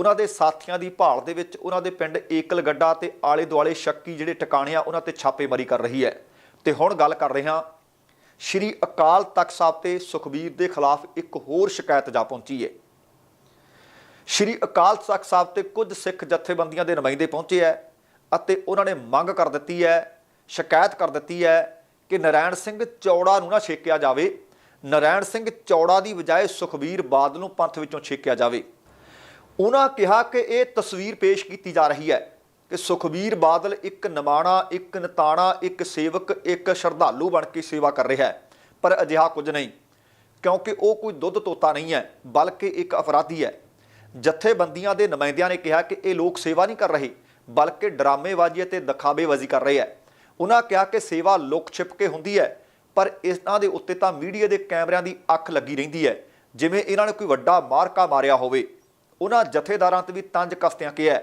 ਉਹਨਾਂ ਦੇ ਸਾਥੀਆਂ ਦੀ ਭਾਲ ਦੇ ਵਿੱਚ ਉਹਨਾਂ ਦੇ ਪਿੰਡ ਏਕਲ ਗੱਡਾ ਤੇ ਆਲੇ ਦੁਆਲੇ ਸ਼ੱਕੀ ਜਿਹੜੇ ਟਿਕਾਣੇ ਆ, ਉਹਨਾਂ ਤੇ ਛਾਪੇਮਾਰੀ ਕਰ ਰਹੀ ਹੈ। ਤੇ ਹੁਣ ਗੱਲ ਕਰ ਰਹੇ ਹਾਂ ਸ਼੍ਰੀ ਅਕਾਲ ਤਖਤ ਸਾਹਿਬ ਤੇ ਸੁਖਬੀਰ ਦੇ ਖਿਲਾਫ ਇੱਕ ਹੋਰ ਸ਼ਿਕਾਇਤ ਜਾ ਪਹੁੰਚੀ ਹੈ। ਸ਼੍ਰੀ ਅਕਾਲ ਤਖਤ ਸਾਹਿਬ ਤੇ ਕੁਝ ਸਿੱਖ ਜਥੇਬੰਦੀਆਂ ਦੇ ਨੁਮਾਇੰਦੇ ਪਹੁੰਚੇ ਹੈ ਅਤੇ ਉਹਨਾਂ ਨੇ ਮੰਗ ਕਰ ਦਿੱਤੀ ਹੈ, ਸ਼ਿਕਾਇਤ ਕਰ ਦਿੱਤੀ ਹੈ ਕਿ ਨਰਾਇਣ ਸਿੰਘ ਚੌੜਾ ਨੂੰ ਨਾ ਛੇਕਿਆ ਜਾਵੇ। ਨਰਾਇਣ ਸਿੰਘ ਚੌੜਾ ਦੀ ਬਜਾਏ ਸੁਖਬੀਰ ਬਾਦਲ ਨੂੰ ਪੰਥ ਵਿੱਚੋਂ ਛੇਕਿਆ ਜਾਵੇ। ਉਹਨਾਂ ਕਿਹਾ ਕਿ ਇਹ ਤਸਵੀਰ ਪੇਸ਼ ਕੀਤੀ ਜਾ ਰਹੀ ਹੈ ਕਿ ਸੁਖਬੀਰ ਬਾਦਲ ਇੱਕ ਨਮਾਣਾ, ਇੱਕ ਨਤਾਣਾ, ਇੱਕ ਸੇਵਕ, ਇੱਕ ਸ਼ਰਧਾਲੂ ਬਣ ਕੇ ਸੇਵਾ ਕਰ ਰਿਹਾ ਹੈ। ਪਰ ਅਜਿਹਾ ਕੁਝ ਨਹੀਂ, ਕਿਉਂਕਿ ਉਹ ਕੋਈ ਦੁੱਧ ਤੋਤਾ ਨਹੀਂ ਹੈ, ਬਲਕਿ ਇੱਕ ਅਪਰਾਧੀ ਹੈ। ਜਥੇਬੰਦੀਆਂ ਦੇ ਨੁਮਾਇੰਦਿਆਂ ਨੇ ਕਿਹਾ ਕਿ ਇਹ ਲੋਕ ਸੇਵਾ ਨਹੀਂ ਕਰ ਰਹੇ, ਬਲਕਿ ਡਰਾਮੇਬਾਜ਼ੀ ਅਤੇ ਦਿਖਾਵੇਬਾਜ਼ੀ ਕਰ ਰਹੇ ਹੈ। ਉਹਨਾਂ ਕਿਹਾ ਕਿ ਸੇਵਾ ਲੁਕ ਛਿਪ ਕੇ ਹੁੰਦੀ ਹੈ, ਪਰ ਇਹਨਾਂ ਦੇ ਉੱਤੇ ਤਾਂ ਮੀਡੀਆ ਦੇ ਕੈਮਰਿਆਂ ਦੀ ਅੱਖ ਲੱਗੀ ਰਹਿੰਦੀ ਹੈ, ਜਿਵੇਂ ਇਹਨਾਂ ਨੇ ਕੋਈ ਵੱਡਾ ਮਾਰਕਾ ਮਾਰਿਆ ਹੋਵੇ। ਉਹਨਾਂ ਜਥੇਦਾਰਾਂ ਤੇ ਵੀ ਤੰਜ ਕਸਤਿਆਂ ਕਿਹਾ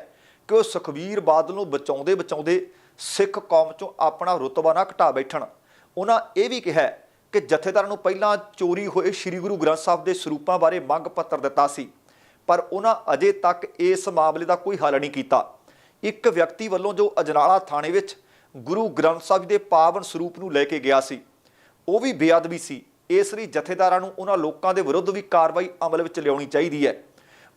ਕਿ ਉਹ ਸੁਖਬੀਰ ਬਾਦਲ ਨੂੰ ਬਚਾਉਂਦੇ ਬਚਾਉਂਦੇ ਸਿੱਖ ਕੌਮ ਚੋਂ ਆਪਣਾ ਰੁਤਬਾ ਨਾ ਘਟਾ ਬੈਠਣ। ਉਹਨਾਂ ਇਹ ਵੀ ਕਿਹਾ ਕਿ ਜਥੇਦਾਰਾਂ ਨੂੰ ਪਹਿਲਾਂ ਚੋਰੀ ਹੋਏ ਸ੍ਰੀ ਗੁਰੂ ਗ੍ਰੰਥ ਸਾਹਿਬ ਦੇ ਸਰੂਪਾਂ ਬਾਰੇ ਮੰਗ ਪੱਤਰ ਦਿੱਤਾ ਸੀ, ਪਰ ਉਹਨਾਂ ਅਜੇ ਤੱਕ ਇਸ ਮਾਮਲੇ ਦਾ ਕੋਈ ਹੱਲ ਨਹੀਂ ਕੀਤਾ। ਇੱਕ ਵਿਅਕਤੀ ਵੱਲੋਂ ਜੋ ਅਜਨਾਲਾ ਥਾਣੇ ਵਿੱਚ ਗੁਰੂ ਗ੍ਰੰਥ ਸਾਹਿਬ ਦੇ ਪਾਵਨ ਸਰੂਪ ਨੂੰ ਲੈ ਕੇ ਗਿਆ ਸੀ, ਉਹ ਵੀ ਬੇਅਦਬੀ ਸੀ। ਇਸ ਲਈ ਜਥੇਦਾਰਾਂ ਨੂੰ ਉਹਨਾਂ ਲੋਕਾਂ ਦੇ ਵਿਰੁੱਧ ਵੀ ਕਾਰਵਾਈ ਅਮਲ ਵਿੱਚ ਲਿਆਉਣੀ ਚਾਹੀਦੀ ਹੈ।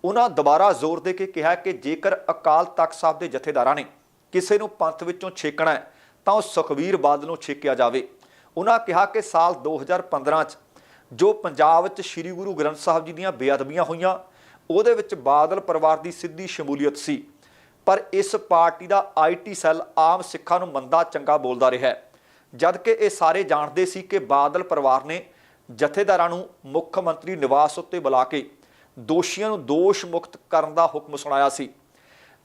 ਉਹਨਾਂ ਦੁਬਾਰਾ ਜ਼ੋਰ ਦੇ ਕੇ ਕਿਹਾ ਕਿ ਜੇਕਰ ਅਕਾਲ ਤਖਤ ਸਾਹਿਬ ਦੇ ਜਥੇਦਾਰਾਂ ਨੇ ਕਿਸੇ ਨੂੰ ਪੰਥ ਵਿੱਚੋਂ ਛੇਕਣਾ ਹੈ, ਤਾਂ ਉਹ ਸੁਖਵੀਰ ਬਾਦਲ ਨੂੰ ਛੇਕਿਆ ਜਾਵੇ। ਉਹਨਾਂ ਕਿਹਾ ਕਿ ਸਾਲ 2015 ਚ ਜੋ ਪੰਜਾਬ ਵਿੱਚ ਸ੍ਰੀ ਗੁਰੂ ਗ੍ਰੰਥ ਸਾਹਿਬ ਜੀ ਦੀਆਂ ਬੇਅਦਬੀਆਂ ਹੋਈਆਂ, ਉਹਦੇ ਵਿੱਚ ਬਾਦਲ ਪਰਿਵਾਰ ਦੀ ਸਿੱਧੀ ਸ਼ਮੂਲੀਅਤ ਸੀ। ਪਰ ਇਸ ਪਾਰਟੀ ਦਾ ਆਈਟੀ ਸੈੱਲ ਆਮ ਸਿੱਖਾਂ ਨੂੰ ਮੰਦਾ ਚੰਗਾ ਬੋਲਦਾ ਰਿਹਾ ਹੈ। ਜਦ ਕਿ ਇਹ ਸਾਰੇ ਜਾਣਦੇ ਸੀ ਕਿ ਬਾਦਲ ਪਰਿਵਾਰ ਨੇ ਜਥੇਦਾਰਾਂ ਨੂੰ ਮੁੱਖ ਮੰਤਰੀ ਨਿਵਾਸ ਉੱਤੇ ਬੁਲਾ ਕੇ ਦੋਸ਼ੀਆਂ ਨੂੰ ਦੋਸ਼ ਮੁਕਤ ਕਰਨ ਦਾ ਹੁਕਮ ਸੁਣਾਇਆ ਸੀ।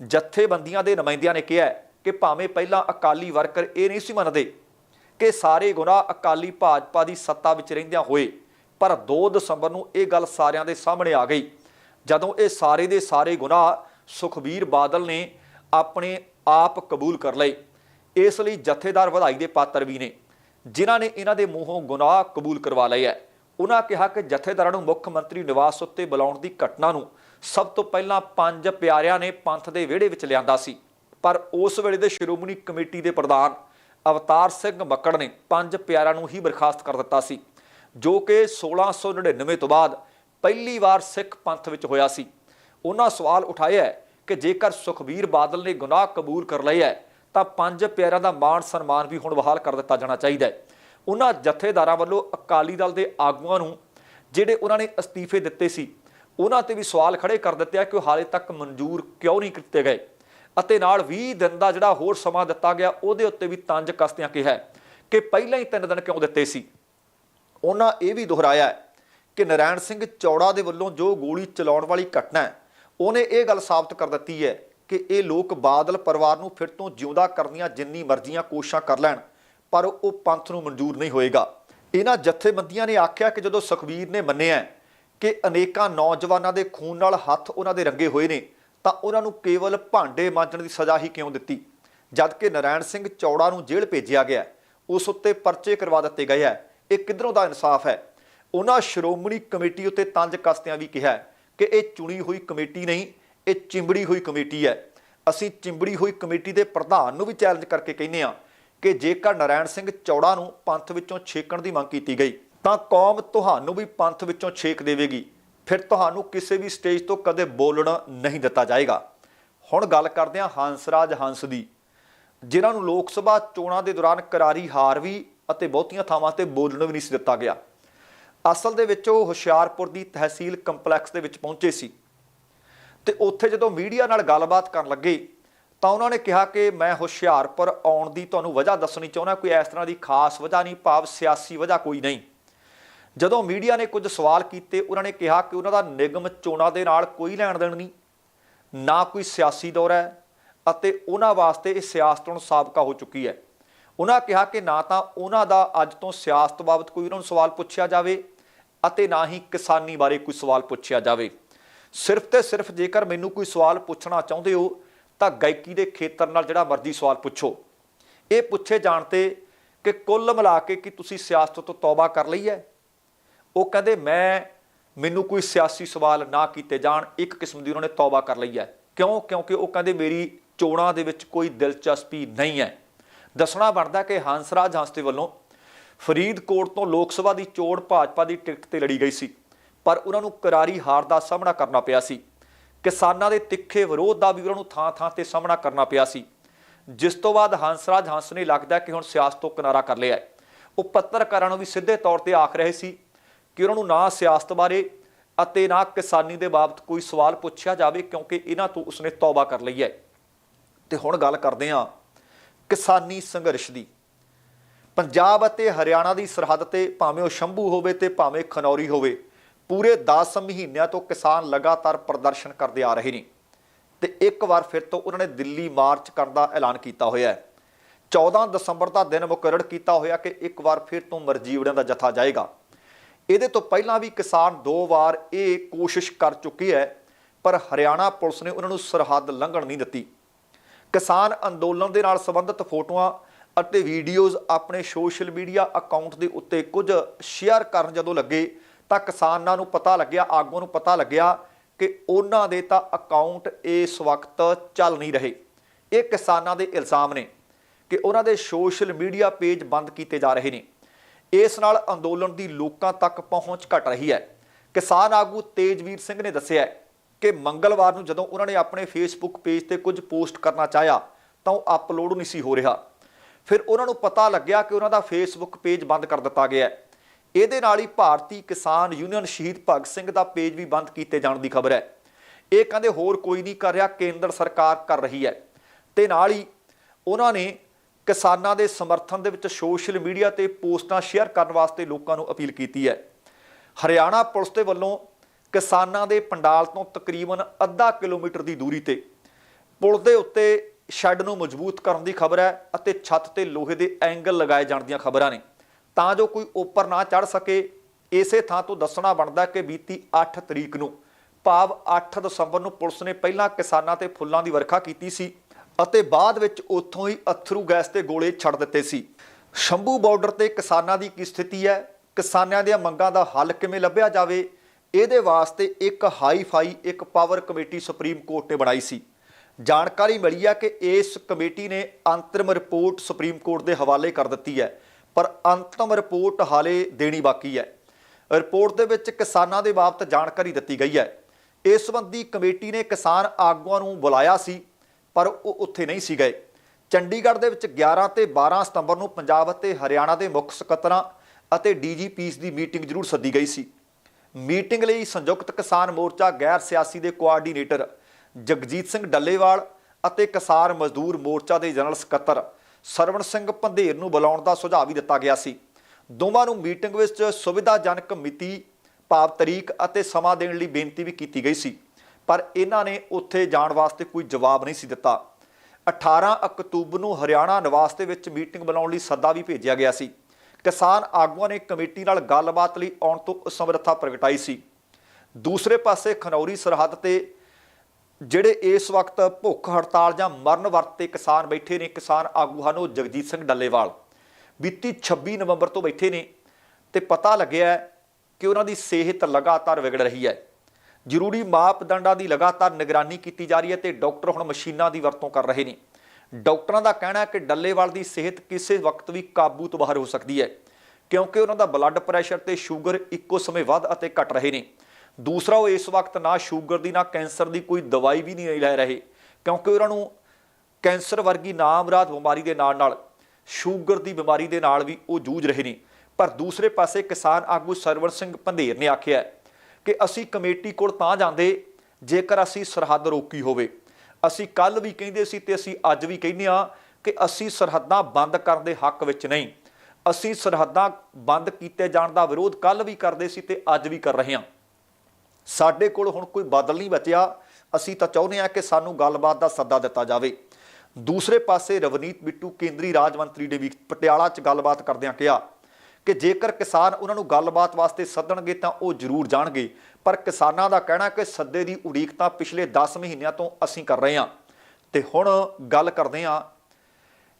ਜਥੇਬੰਦੀਆਂ ਦੇ ਨੁਮਾਇੰਦਿਆਂ ਨੇ ਕਿਹਾ ਕਿ ਭਾਵੇਂ ਪਹਿਲਾਂ ਅਕਾਲੀ ਵਰਕਰ ਇਹ ਨਹੀਂ ਸੀ ਮੰਨਦੇ ਕਿ ਸਾਰੇ ਗੁਨਾਹ ਅਕਾਲੀ ਭਾਜਪਾ ਦੀ ਸੱਤਾ ਵਿੱਚ ਰਹਿੰਦਿਆਂ ਹੋਏ, ਪਰ 2 ਦਸੰਬਰ ਨੂੰ ਇਹ ਗੱਲ ਸਾਰਿਆਂ ਦੇ ਸਾਹਮਣੇ ਆ ਗਈ, ਜਦੋਂ ਇਹ ਸਾਰੇ ਦੇ ਸਾਰੇ ਗੁਨਾਹ ਸੁਖਬੀਰ ਬਾਦਲ ਨੇ ਆਪਣੇ ਆਪ ਕਬੂਲ ਕਰ ਲਏ। ਇਸ ਲਈ ਜਥੇਦਾਰ ਵਧਾਈ ਦੇ ਪਾਤਰ ਵੀ ਨੇ, ਜਿਨ੍ਹਾਂ ਨੇ ਇਹਨਾਂ ਦੇ ਮੂੰਹੋਂ ਗੁਨਾਹ ਕਬੂਲ ਕਰਵਾ ਲਏ ਹੈ। ਉਹਨਾਂ ਕਿਹਾ ਕਿ ਜਥੇਦਾਰਾਂ ਨੂੰ ਮੁੱਖ ਮੰਤਰੀ ਨਿਵਾਸ ਉੱਤੇ ਬੁਲਾਉਣ ਦੀ ਘਟਨਾ ਨੂੰ ਸਭ ਤੋਂ ਪਹਿਲਾਂ ਪੰਜ ਪਿਆਰਿਆਂ ਨੇ ਪੰਥ ਦੇ ਵਿਹੜੇ ਵਿੱਚ ਲਿਆਂਦਾ ਸੀ। ਪਰ ਉਸ ਵੇਲੇ ਦੇ ਸ਼੍ਰੋਮਣੀ ਕਮੇਟੀ ਦੇ ਪ੍ਰਧਾਨ ਅਵਤਾਰ ਸਿੰਘ ਮੱਕੜ ਨੇ ਪੰਜ ਪਿਆਰਿਆਂ ਨੂੰ ਹੀ ਬਰਖਾਸਤ ਕਰ ਦਿੱਤਾ ਸੀ, ਜੋ ਕਿ 1699 ਤੋਂ ਬਾਅਦ ਪਹਿਲੀ ਵਾਰ ਸਿੱਖ ਪੰਥ ਵਿੱਚ ਹੋਇਆ ਸੀ। ਉਹਨਾਂ ਸਵਾਲ ਉਠਾਇਆ ਕਿ ਜੇਕਰ ਸੁਖਬੀਰ ਬਾਦਲ ਨੇ ਗੁਨਾਹ ਕਬੂਲ ਕਰ ਲਏ ਹੈ, ਤਾਂ ਪੰਜ ਪਿਆਰਿਆਂ ਦਾ ਮਾਣ ਸਨਮਾਨ ਵੀ ਹੁਣ ਬਹਾਲ ਕਰ ਦਿੱਤਾ ਜਾਣਾ ਚਾਹੀਦਾ ਹੈ। ਉਹਨਾਂ ਜਥੇਦਾਰਾਂ ਵੱਲੋਂ ਅਕਾਲੀ ਦਲ ਦੇ ਆਗੂਆਂ ਨੂੰ ਜਿਹੜੇ ਉਹਨਾਂ ਨੇ ਅਸਤੀਫੇ ਦਿੱਤੇ ਸੀ, ਉਹਨਾਂ ਤੇ ਵੀ ਸਵਾਲ ਖੜੇ ਕਰ ਦਿੱਤੇ ਆ ਕਿ ਉਹ ਹਾਲੇ ਤੱਕ ਮਨਜ਼ੂਰ ਕਿਉਂ ਨਹੀਂ ਕੀਤੇ ਗਏ। ਅਤੇ ਨਾਲ 20 ਦਿਨ ਦਾ ਜਿਹੜਾ ਹੋਰ ਸਮਾਂ ਦਿੱਤਾ ਗਿਆ, ਉਹਦੇ ਉੱਤੇ ਵੀ ਤੰਜ ਕਸਤਿਆਂ ਕਿਹਾ ਕਿ ਪਹਿਲਾਂ ਹੀ 3 ਦਿਨ ਕਿਉਂ ਦਿੱਤੇ ਸੀ। ਉਹਨਾਂ ਇਹ ਵੀ ਦੁਹਰਾਇਆ ਕਿ ਨਰਾਇਣ ਸਿੰਘ ਚੌੜਾ ਦੇ ਵੱਲੋਂ ਜੋ ਗੋਲੀ ਚਲਾਉਣ ਵਾਲੀ ਘਟਨਾ ਹੈ, ਉਹਨੇ ਇਹ ਗੱਲ ਸਾਬਤ ਕਰ ਦਿੱਤੀ ਹੈ ਕਿ ਇਹ ਲੋਕ ਬਾਦਲ ਪਰਿਵਾਰ ਨੂੰ ਫਿਰ ਤੋਂ ਜਿਉਂਦਾ ਕਰਨੀਆਂ ਜਿੰਨੀ ਮਰਜ਼ੀਆਂ ਕੋਸ਼ਿਸ਼ਾਂ ਕਰ ਲੈਣ। ਪਰ ਉਹ ਪੰਥ ਨੂੰ ਮਨਜ਼ੂਰ ਨਹੀਂ ਹੋਏਗਾ। ਇਹਨਾਂ ਜਥੇਬੰਦੀਆਂ ਨੇ ਆਖਿਆ ਕਿ ਜਦੋਂ ਸੁਖਬੀਰ ਨੇ ਮੰਨਿਆ ਕਿ ਅਨੇਕਾਂ ਨੌਜਵਾਨਾਂ ਦੇ ਖੂਨ ਨਾਲ ਹੱਥ ਉਹਨਾਂ ਦੇ ਰੰਗੇ ਹੋਏ ਨੇ, ਤਾਂ ਉਹਨਾਂ ਨੂੰ ਕੇਵਲ ਭਾਂਡੇ ਮਾਂਜਣ ਦੀ ਸਜ਼ਾ ਹੀ ਕਿਉਂ ਦਿੱਤੀ? ਜਦਕਿ ਨਰਾਇਣ ਸਿੰਘ ਚੌੜਾ ਨੂੰ ਜੇਲ੍ਹ ਭੇਜਿਆ ਗਿਆ ਉਸ ਉੱਤੇ ਪਰਚੇ ਕਰਵਾ ਦਿੱਤੇ ਗਏ ਹੈ। ਇਹ ਕਿਧਰੋਂ ਦਾ ਇਨਸਾਫ ਹੈ? ਉਹਨਾਂ ਸ਼੍ਰੋਮਣੀ ਕਮੇਟੀ ਉੱਤੇ ਤੰਜ ਕਸਤਿਆਂ ਵੀ ਕਿਹਾ ਕਿ ਇਹ ਚੁਣੀ ਹੋਈ ਕਮੇਟੀ ਨਹੀਂ, ਇਹ ਚਿੰਬੜੀ ਹੋਈ ਕਮੇਟੀ ਹੈ। ਅਸੀਂ ਚਿੰਬੜੀ ਹੋਈ ਕਮੇਟੀ ਦੇ ਪ੍ਰਧਾਨ ਨੂੰ ਵੀ ਚੈਲੰਜ ਕਰਕੇ ਕਹਿੰਦੇ ਆ ਕਿ ਜੇਕਰ ਨਰਾਇਣ ਸਿੰਘ ਚੌੜਾ ਨੂੰ ਪੰਥ ਵਿੱਚੋਂ ਛੇਕਣ ਦੀ ਮੰਗ ਕੀਤੀ ਗਈ, ਤਾਂ ਕੌਮ ਤੁਹਾਨੂੰ ਵੀ ਪੰਥ ਵਿੱਚੋਂ ਛੇਕ ਦੇਵੇਗੀ। ਫਿਰ ਤੁਹਾਨੂੰ ਕਿਸੇ ਵੀ ਸਟੇਜ ਤੋਂ ਕਦੇ ਬੋਲਣਾ ਨਹੀਂ ਦਿੱਤਾ ਜਾਏਗਾ। ਹੁਣ ਗੱਲ ਕਰਦੇ ਹਾਂ ਹੰਸਰਾਜ ਹੰਸ ਦੀ, ਜਿਨ੍ਹਾਂ ਨੂੰ ਲੋਕ ਸਭਾ ਚੋਣਾਂ ਦੇ ਦੌਰਾਨ ਕਰਾਰੀ ਹਾਰ ਵੀ ਅਤੇ ਬਹੁਤੀਆਂ ਥਾਵਾਂ ਤੇ ਬੋਲਣ ਵੀ ਨਹੀਂ ਸੀ ਦਿੱਤਾ ਗਿਆ। ਅਸਲ ਦੇ ਵਿੱਚ ਉਹ ਹੁਸ਼ਿਆਰਪੁਰ ਦੀ ਤਹਿਸੀਲ ਕੰਪਲੈਕਸ ਦੇ ਵਿੱਚ ਪਹੁੰਚੇ ਸੀ। ਤੇ ਉੱਥੇ ਜਦੋਂ ਮੀਡੀਆ ਨਾਲ ਗੱਲਬਾਤ ਕਰਨ ਲੱਗੇ ਤਾਂ ਉਹਨਾਂ ਨੇ ਕਿਹਾ ਕਿ ਮੈਂ ਹੁਸ਼ਿਆਰਪੁਰ ਆਉਣ ਦੀ ਤੁਹਾਨੂੰ ਵਜ੍ਹਾ ਦੱਸਣੀ ਚਾਹੁੰਦਾ, ਕੋਈ ਇਸ ਤਰ੍ਹਾਂ ਦੀ ਖਾਸ ਵਜ੍ਹਾ ਨਹੀਂ, ਭਾਵ ਸਿਆਸੀ ਵਜ੍ਹਾ ਕੋਈ ਨਹੀਂ। ਜਦੋਂ ਮੀਡੀਆ ਨੇ ਕੁਝ ਸਵਾਲ ਕੀਤੇ, ਉਹਨਾਂ ਨੇ ਕਿਹਾ ਕਿ ਉਹਨਾਂ ਦਾ ਨਿਗਮ ਚੋਣਾਂ ਦੇ ਨਾਲ ਕੋਈ ਲੈਣ ਦੇਣ ਨਹੀਂ, ਨਾ ਕੋਈ ਸਿਆਸੀ ਦੌਰ ਹੈ, ਅਤੇ ਉਹਨਾਂ ਵਾਸਤੇ ਇਹ ਸਿਆਸਤ ਹੁਣ ਸਾਬਕਾ ਹੋ ਚੁੱਕੀ ਹੈ। ਉਹਨਾਂ ਕਿਹਾ ਕਿ ਨਾ ਤਾਂ ਉਹਨਾਂ ਦਾ ਅੱਜ ਤੋਂ ਸਿਆਸਤ ਬਾਬਤ ਕੋਈ ਉਹਨਾਂ ਨੂੰ ਸਵਾਲ ਪੁੱਛਿਆ ਜਾਵੇ, ਅਤੇ ਨਾ ਹੀ ਕਿਸਾਨੀ ਬਾਰੇ ਕੋਈ ਸਵਾਲ ਪੁੱਛਿਆ ਜਾਵੇ। ਸਿਰਫ ਤੇ ਸਿਰਫ ਜੇਕਰ ਮੈਨੂੰ ਕੋਈ ਸਵਾਲ ਪੁੱਛਣਾ ਚਾਹੁੰਦੇ ਹੋ ਤਾਂ ਗਾਇਕੀ ਦੇ ਖੇਤਰ ਨਾਲ ਜਿਹੜਾ ਮਰਜ਼ੀ ਸਵਾਲ ਪੁੱਛੋ। ਇਹ ਪੁੱਛੇ ਜਾਣ ਤੇ ਕਿ ਕੁੱਲ ਮਿਲਾ ਕੇ ਕਿ ਤੁਸੀਂ ਸਿਆਸਤ ਤੋਂ ਤੌਬਾ ਕਰ ਲਈ ਹੈ? ਉਹ ਕਹਿੰਦੇ, ਮੈਂ, ਮੈਨੂੰ ਕੋਈ ਸਿਆਸੀ ਸਵਾਲ ਨਾ ਕੀਤੇ ਜਾਣ, ਇੱਕ ਕਿਸਮ ਦੀ ਉਹਨਾਂ ਨੇ ਤੌਬਾ ਕਰ ਲਈ ਹੈ। ਕਿਉਂ? ਕਿਉਂਕਿ ਉਹ ਕਹਿੰਦੇ, ਮੇਰੀ ਚੋਣਾਂ ਦੇ ਵਿੱਚ ਕੋਈ ਦਿਲਚਸਪੀ ਨਹੀਂ ਹੈ। ਦੱਸਣਾ ਬਣਦਾ ਕਿ ਹੰਸਰਾਜ ਹੰਸ ਦੇ ਵੱਲੋਂ ਫਰੀਦਕੋਟ ਤੋਂ ਲੋਕ ਸਭਾ ਦੀ ਚੋਣ ਭਾਜਪਾ ਦੀ ਟਿਕਟ ਤੇ ਲੜੀ ਗਈ ਸੀ, ਪਰ ਉਹਨਾਂ ਨੂੰ ਕਰਾਰੀ ਹਾਰ ਦਾ ਸਾਹਮਣਾ ਕਰਨਾ ਪਿਆ ਸੀ। ਕਿਸਾਨਾਂ ਦੇ ਤਿੱਖੇ ਵਿਰੋਧ ਦਾ ਵੀ ਉਹਨਾਂ ਨੂੰ ਥਾਂ-ਥਾਂ ਤੇ ਸਾਹਮਣਾ ਕਰਨਾ ਪਿਆ ਸੀ। ਜਿਸ ਤੋਂ ਬਾਅਦ ਹੰਸਰਾਜ ਹੰਸ ਨੇ ਲੱਗਦਾ ਕਿ ਹੁਣ ਸਿਆਸਤ ਤੋਂ ਕਿਨਾਰਾ ਕਰ ਲਿਆ ਹੈ। ਉਹ ਪੱਤਰਕਾਰਾਂ ਨੂੰ ਵੀ ਸਿੱਧੇ ਤੌਰ ਤੇ ਆਖ ਰਹੇ ਸੀ ਕਿ ਉਹਨਾਂ ਨੂੰ ਨਾ ਸਿਆਸਤ ਬਾਰੇ ਅਤੇ ਨਾ ਕਿਸਾਨੀ ਦੇ ਬਾਬਤ ਕੋਈ ਸਵਾਲ ਪੁੱਛਿਆ ਜਾਵੇ ਕਿਉਂਕਿ ਇਹਨਾਂ ਤੋਂ ਉਸਨੇ ਤੌਬਾ ਕਰ ਲਈ ਹੈ। ਤੇ ਹੁਣ ਗੱਲ ਕਰਦੇ ਹਾਂ ਕਿਸਾਨੀ ਸੰਘਰਸ਼ ਦੀ। ਪੰਜਾਬ ਅਤੇ ਹਰਿਆਣਾ ਦੀ ਸਰਹੱਦ ਤੇ ਭਾਵੇਂ ਉਹ ਸ਼ੰਭੂ ਹੋਵੇ ਤੇ ਭਾਵੇਂ ਖਨੌਰੀ ਹੋਵੇ ਪੂਰੇ 10 ਮਹੀਨਿਆਂ ਤੋਂ ਕਿਸਾਨ ਲਗਾਤਾਰ ਪ੍ਰਦਰਸ਼ਨ ਕਰਦੇ ਆ ਰਹੇ ਨੇ। ਤੇ ਇੱਕ ਵਾਰ ਫਿਰ ਤੋਂ ਉਹਨਾਂ ਨੇ ਦਿੱਲੀ ਮਾਰਚ ਕਰਨ ਦਾ ਐਲਾਨ ਕੀਤਾ ਹੋਇਆ ਹੈ। 14 ਦਸੰਬਰ ਦਾ ਦਿਨ ਮੁਕਰਰ ਕੀਤਾ ਹੋਇਆ ਕਿ ਇੱਕ ਵਾਰ ਫਿਰ ਤੋਂ ਮਰਜੀਵੜਿਆਂ ਦਾ ਜਥਾ ਜਾਏਗਾ। ਇਹਦੇ ਤੋਂ ਪਹਿਲਾਂ ਵੀ ਕਿਸਾਨ ਦੋ ਵਾਰ ਇਹ ਕੋਸ਼ਿਸ਼ ਕਰ ਚੁੱਕੇ ਹੈ, ਪਰ ਹਰਿਆਣਾ ਪੁਲਿਸ ਨੇ ਉਹਨਾਂ ਨੂੰ ਸਰਹੱਦ ਲੰਘਣ ਨਹੀਂ ਦਿੱਤੀ। ਕਿਸਾਨ ਅੰਦੋਲਨ ਦੇ ਨਾਲ ਸੰਬੰਧਿਤ ਫੋਟੋਆਂ ਅਤੇ ਵੀਡੀਓਜ਼ ਆਪਣੇ ਸੋਸ਼ਲ ਮੀਡੀਆ ਅਕਾਊਂਟ ਦੇ ਉੱਤੇ ਕੁਝ ਸ਼ੇਅਰ ਕਰਨ ਜਦੋਂ ਲੱਗੇ ਤਾਂ ਕਿਸਾਨਾਂ ਨੂੰ ਪਤਾ ਲੱਗਿਆ, ਆਗੂਆਂ ਨੂੰ ਪਤਾ ਲੱਗਿਆ ਕਿ ਉਹਨਾਂ ਦੇ ਤਾਂ ਅਕਾਊਂਟ ਇਸ ਵਕਤ ਚੱਲ ਨਹੀਂ ਰਹੇ। ਇਹ ਕਿਸਾਨਾਂ ਦੇ ਇਲਜ਼ਾਮ ਨੇ ਕਿ ਉਹਨਾਂ ਦੇ ਸੋਸ਼ਲ ਮੀਡੀਆ ਪੇਜ ਬੰਦ ਕੀਤੇ ਜਾ ਰਹੇ ਨੇ। ਇਸ ਨਾਲ ਅੰਦੋਲਨ ਦੀ ਲੋਕਾਂ ਤੱਕ ਪਹੁੰਚ ਘਟ ਰਹੀ ਹੈ। ਕਿਸਾਨ ਆਗੂ ਤੇਜਵੀਰ ਸਿੰਘ ਨੇ ਦੱਸਿਆ ਕਿ ਮੰਗਲਵਾਰ ਨੂੰ ਜਦੋਂ ਉਹਨਾਂ ਨੇ ਆਪਣੇ ਫੇਸਬੁੱਕ ਪੇਜ ਤੇ ਕੁਝ ਪੋਸਟ ਕਰਨਾ ਚਾਹਿਆ, ਤਾਂ ਉਹ ਅਪਲੋਡ ਨਹੀਂ ਸੀ ਹੋ ਰਿਹਾ। ਫਿਰ ਉਹਨਾਂ ਨੂੰ ਪਤਾ ਲੱਗਿਆ ਕਿ ਉਹਨਾਂ ਦਾ ਫੇਸਬੁੱਕ ਪੇਜ ਬੰਦ ਕਰ ਦਿੱਤਾ ਗਿਆ ਹੈ। ਇਹਦੇ ਨਾਲ ਹੀ ਭਾਰਤੀ ਕਿਸਾਨ ਯੂਨੀਅਨ ਸ਼ਹੀਦ ਭਗਤ ਸਿੰਘ ਦਾ ਪੇਜ ਵੀ ਬੰਦ ਕੀਤੇ ਜਾਣ ਦੀ ਖਬਰ ਹੈ। ਇਹ ਕਹਿੰਦੇ ਹੋਰ ਕੋਈ ਨਹੀਂ ਕਰ ਰਿਹਾ, ਕੇਂਦਰ ਸਰਕਾਰ ਕਰ ਰਹੀ ਹੈ। ਤੇ ਨਾਲ ਹੀ ਉਹਨਾਂ ਨੇ ਕਿਸਾਨਾਂ ਦੇ ਸਮਰਥਨ ਦੇ ਵਿੱਚ ਸੋਸ਼ਲ ਮੀਡੀਆ ਤੇ ਪੋਸਟਾਂ ਸ਼ੇਅਰ ਕਰਨ ਵਾਸਤੇ ਲੋਕਾਂ ਨੂੰ ਅਪੀਲ ਕੀਤੀ ਹੈ। ਹਰਿਆਣਾ ਪੁਲਿਸ ਦੇ ਵੱਲੋਂ ਕਿਸਾਨਾਂ ਦੇ ਪੰਡਾਲ ਤੋਂ ਤਕਰੀਬਨ ਅੱਧਾ ਕਿਲੋਮੀਟਰ ਦੀ ਦੂਰੀ ਤੇ ਪੁਲ ਦੇ ਉੱਤੇ ਸ਼ੈੱਡ ਨੂੰ ਮਜ਼ਬੂਤ ਕਰਨ ਦੀ ਖਬਰ ਹੈ ਅਤੇ ਛੱਤ ਤੇ ਲੋਹੇ ਦੇ ਐਂਗਲ ਲਗਾਏ ਜਾਣ ਦੀਆਂ ਖਬਰਾਂ ਨੇ। ਤਾਂ ਜੋ ਕੋਈ ਉੱਪਰ ਨਾ ਚੜ ਸਕੇ। ਇਸੇ ਥਾਂ ਤੋਂ ਦੱਸਣਾ ਬਣਦਾ ਕਿ ਬੀਤੀ 8 ਤਰੀਕ ਨੂੰ ਭਾਵ 8 ਦਸੰਬਰ ਨੂੰ ਪੁਲਿਸ ਨੇ ਪਹਿਲਾਂ ਕਿਸਾਨਾਂ ਤੇ ਫੁੱਲਾਂ ਦੀ ਵਰਖਾ ਕੀਤੀ ਸੀ ਅਤੇ ਬਾਅਦ ਵਿੱਚ ਉੱਥੋਂ ਹੀ ਅਥਰੂ ਗੈਸ ਤੇ ਗੋਲੇ ਛੱਡ ਦਿੱਤੇ ਸੀ। ਸ਼ੰਭੂ ਬਾਰਡਰ ਤੇ ਕਿਸਾਨਾਂ ਦੀ ਕੀ ਸਥਿਤੀ ਹੈ? ਕਿਸਾਨਾਂ ਦੀਆਂ ਮੰਗਾਂ ਦਾ ਹੱਲ ਕਿਵੇਂ ਲੱਭਿਆ ਜਾਵੇ? ਇਹਦੇ ਵਾਸਤੇ ਇੱਕ ਹਾਈ ਫਾਈ ਇੱਕ ਪਾਵਰ ਕਮੇਟੀ ਸੁਪਰੀਮ ਕੋਰਟ ਨੇ ਬਣਾਈ ਸੀ। ਜਾਣਕਾਰੀ ਮਿਲੀ ਹੈ ਕਿ ਇਸ ਕਮੇਟੀ ਨੇ ਅੰਤਰਿਮ ਰਿਪੋਰਟ ਸੁਪਰੀਮ ਕੋਰਟ ਦੇ ਹਵਾਲੇ ਕਰ ਦਿੱਤੀ ਹੈ। ਪਰ ਅੰਤਮ ਰਿਪੋਰਟ ਹਾਲੇ ਦੇਣੀ ਬਾਕੀ ਹੈ। ਰਿਪੋਰਟ ਦੇ ਵਿੱਚ ਕਿਸਾਨਾਂ ਦੇ ਬਾਬਤ ਜਾਣਕਾਰੀ ਦਿੱਤੀ ਗਈ ਹੈ। ਇਸ ਸੰਬੰਧੀ ਕਮੇਟੀ ਨੇ ਕਿਸਾਨ ਆਗੂਆਂ ਨੂੰ ਬੁਲਾਇਆ ਸੀ, ਪਰ ਉਹ ਉੱਥੇ ਨਹੀਂ ਸੀ ਗਏ। ਚੰਡੀਗੜ੍ਹ ਦੇ ਵਿੱਚ 11 ਤੇ 12 ਸਤੰਬਰ ਨੂੰ ਪੰਜਾਬ ਅਤੇ ਹਰਿਆਣਾ ਦੇ ਮੁੱਖ ਸਕੱਤਰਾਂ ਅਤੇ ਡੀਜੀਪੀਸ ਦੀ ਮੀਟਿੰਗ ਜ਼ਰੂਰ ਸੱਦੀ ਗਈ ਸੀ। ਮੀਟਿੰਗ ਲਈ ਸੰਯੁਕਤ ਕਿਸਾਨ ਮੋਰਚਾ ਗੈਰ ਸਿਆਸੀ ਦੇ ਕੋਆਰਡੀਨੇਟਰ ਜਗਜੀਤ ਸਿੰਘ ਡੱਲੇਵਾਲ ਅਤੇ ਕਿਸਾਨ ਮਜ਼ਦੂਰ ਮੋਰਚਾ ਦੇ ਜਨਰਲ ਸਕੱਤਰ ਸਰਵਣ ਸਿੰਘ ਪੰਧੇਰ ਨੂੰ ਬੁਲਾਉਣ ਦਾ ਸੁਝਾਅ ਵੀ ਦਿੱਤਾ ਗਿਆ ਸੀ। ਦੋਵਾਂ ਨੂੰ ਮੀਟਿੰਗ ਵਿੱਚ ਸੁਵਿਧਾਜਨਕ ਮਿਤੀ, ਭਾਵ ਤਰੀਕ ਅਤੇ ਸਮਾਂ ਦੇਣ ਲਈ ਬੇਨਤੀ ਵੀ ਕੀਤੀ ਗਈ ਸੀ। ਪਰ ਇਹਨਾਂ ਨੇ ਉੱਥੇ ਜਾਣ ਵਾਸਤੇ ਕੋਈ ਜਵਾਬ ਨਹੀਂ ਸੀ ਦਿੱਤਾ। 18 ਅਕਤੂਬਰ ਨੂੰ ਹਰਿਆਣਾ ਨਿਵਾਸ ਦੇ ਵਿੱਚ ਮੀਟਿੰਗ ਬੁਲਾਉਣ ਲਈ ਸੱਦਾ ਵੀ ਭੇਜਿਆ ਗਿਆ ਸੀ। ਕਿਸਾਨ ਆਗੂਆਂ ਨੇ ਕਮੇਟੀ ਨਾਲ ਗੱਲਬਾਤ ਲਈ ਆਉਣ ਤੋਂ ਅਸਮਰੱਥਾ ਪ੍ਰਗਟਾਈ ਸੀ। ਦੂਸਰੇ ਪਾਸੇ ਖਨੌਰੀ ਸਰਹੱਦ ਤੇ ਜਿਹੜੇ ਇਸ ਵਕਤ ਭੁੱਖ ਹੜਤਾਲ ਜਾਂ ਮਰਨ ਵਰਤ ਤੇ ਕਿਸਾਨ ਬੈਠੇ ਨੇ, ਕਿਸਾਨ ਆਗੂ ਹਨ ਉਹ ਜਗਜੀਤ ਸਿੰਘ ਡੱਲੇਵਾਲ। ਬੀਤੀ 26 ਨਵੰਬਰ ਤੋਂ ਬੈਠੇ ਨੇ ਤੇ ਪਤਾ ਲੱਗਿਆ ਕਿ ਉਹਨਾਂ ਦੀ ਸਿਹਤ ਲਗਾਤਾਰ ਵਿਗੜ ਰਹੀ ਹੈ। ਜ਼ਰੂਰੀ ਮਾਪਦੰਡਾਂ ਦੀ ਲਗਾਤਾਰ ਨਿਗਰਾਨੀ ਕੀਤੀ ਜਾ ਰਹੀ ਹੈ ਤੇ ਡਾਕਟਰ ਹੁਣ ਮਸ਼ੀਨਾਂ ਦੀ ਵਰਤੋਂ ਕਰ ਰਹੇ ਨੇ। ਡਾਕਟਰਾਂ ਦਾ ਕਹਿਣਾ ਹੈ ਕਿ ਡੱਲੇਵਾਲ ਦੀ ਸਿਹਤ ਕਿਸੇ ਵਕਤ ਵੀ ਕਾਬੂ ਤੋਂ ਬਾਹਰ ਹੋ ਸਕਦੀ ਹੈ, ਕਿਉਂਕਿ ਉਹਨਾਂ ਦਾ ਬਲੱਡ ਪ੍ਰੈਸ਼ਰ ਤੇ ਸ਼ੂਗਰ ਇੱਕੋ ਸਮੇਂ ਵੱਧ ਅਤੇ ਘਟ ਰਹੇ ਨੇ। ਦੂਸਰਾ ਉਹ ਇਸ ਵਕਤ ਨਾ ਸ਼ੂਗਰ ਦੀ, ਨਾ ਕੈਂਸਰ ਦੀ ਕੋਈ ਦਵਾਈ ਵੀ ਨਹੀਂ ਲੈ ਰਹੇ, ਕਿਉਂਕਿ ਉਹਨਾਂ ਨੂੰ ਕੈਂਸਰ ਵਰਗੀ ਨਾਮਰਾਦ ਬਿਮਾਰੀ ਦੇ ਨਾਲ ਨਾਲ, ਸ਼ੂਗਰ ਦੀ ਬਿਮਾਰੀ ਦੇ ਨਾਲ ਵੀ ਉਹ ਜੂਝ ਰਹੇ ਨੇ। ਪਰ ਦੂਸਰੇ ਪਾਸੇ ਕਿਸਾਨ ਆਗੂ ਸਰਵਰ ਸਿੰਘ ਪੰਧੇਰ ਨੇ ਆਖਿਆ ਕਿ ਅਸੀਂ ਕਮੇਟੀ ਕੋਲ ਤਾਂ ਜਾਂਦੇ ਜੇਕਰ ਅਸੀਂ ਸਰਹੱਦ ਰੋਕੀ ਹੋਵੇ। ਅਸੀਂ ਕੱਲ ਵੀ ਕਹਿੰਦੇ ਸੀ ਤੇ ਅਸੀਂ ਅੱਜ ਵੀ ਕਹਿੰਦੇ ਆ ਕਿ ਅਸੀਂ ਸਰਹੱਦਾਂ ਬੰਦ ਕਰਨ ਦੇ ਹੱਕ ਵਿੱਚ ਨਹੀਂ। ਅਸੀਂ ਸਰਹੱਦਾਂ ਬੰਦ ਕੀਤੇ ਜਾਣ ਦਾ ਵਿਰੋਧ ਕੱਲ ਵੀ ਕਰਦੇ ਸੀ ਤੇ ਅੱਜ ਵੀ ਕਰ ਰਹੇ ਹਾਂ। ਸਾਡੇ ਕੋਲ ਹੁਣ ਕੋਈ ਬਾਦਲ ਨਹੀਂ ਬਚਿਆ। ਅਸੀਂ ਤਾਂ ਚਾਹੁੰਦੇ ਹਾਂ ਕਿ ਸਾਨੂੰ ਗੱਲਬਾਤ ਦਾ ਸੱਦਾ ਦਿੱਤਾ ਜਾਵੇ। ਦੂਸਰੇ ਪਾਸੇ ਰਵਨੀਤ ਬਿੱਟੂ ਕੇਂਦਰੀ ਰਾਜ ਮੰਤਰੀ ਦੇ ਵੀ ਪਟਿਆਲਾ 'ਚ ਗੱਲਬਾਤ ਕਰਦਿਆਂ ਕਿਹਾ ਕਿ ਜੇਕਰ ਕਿਸਾਨ ਉਹਨਾਂ ਨੂੰ ਗੱਲਬਾਤ ਵਾਸਤੇ ਸੱਦਣਗੇ ਤਾਂ ਉਹ ਜ਼ਰੂਰ ਜਾਣਗੇ। ਪਰ ਕਿਸਾਨਾਂ ਦਾ ਕਹਿਣਾ ਕਿ ਸੱਦੇ ਦੀ ਉਡੀਕ ਤਾਂ ਪਿਛਲੇ 10 ਮਹੀਨਿਆਂ ਤੋਂ ਅਸੀਂ ਕਰ ਰਹੇ ਹਾਂ। ਤੇ ਹੁਣ ਗੱਲ ਕਰਦੇ ਹਾਂ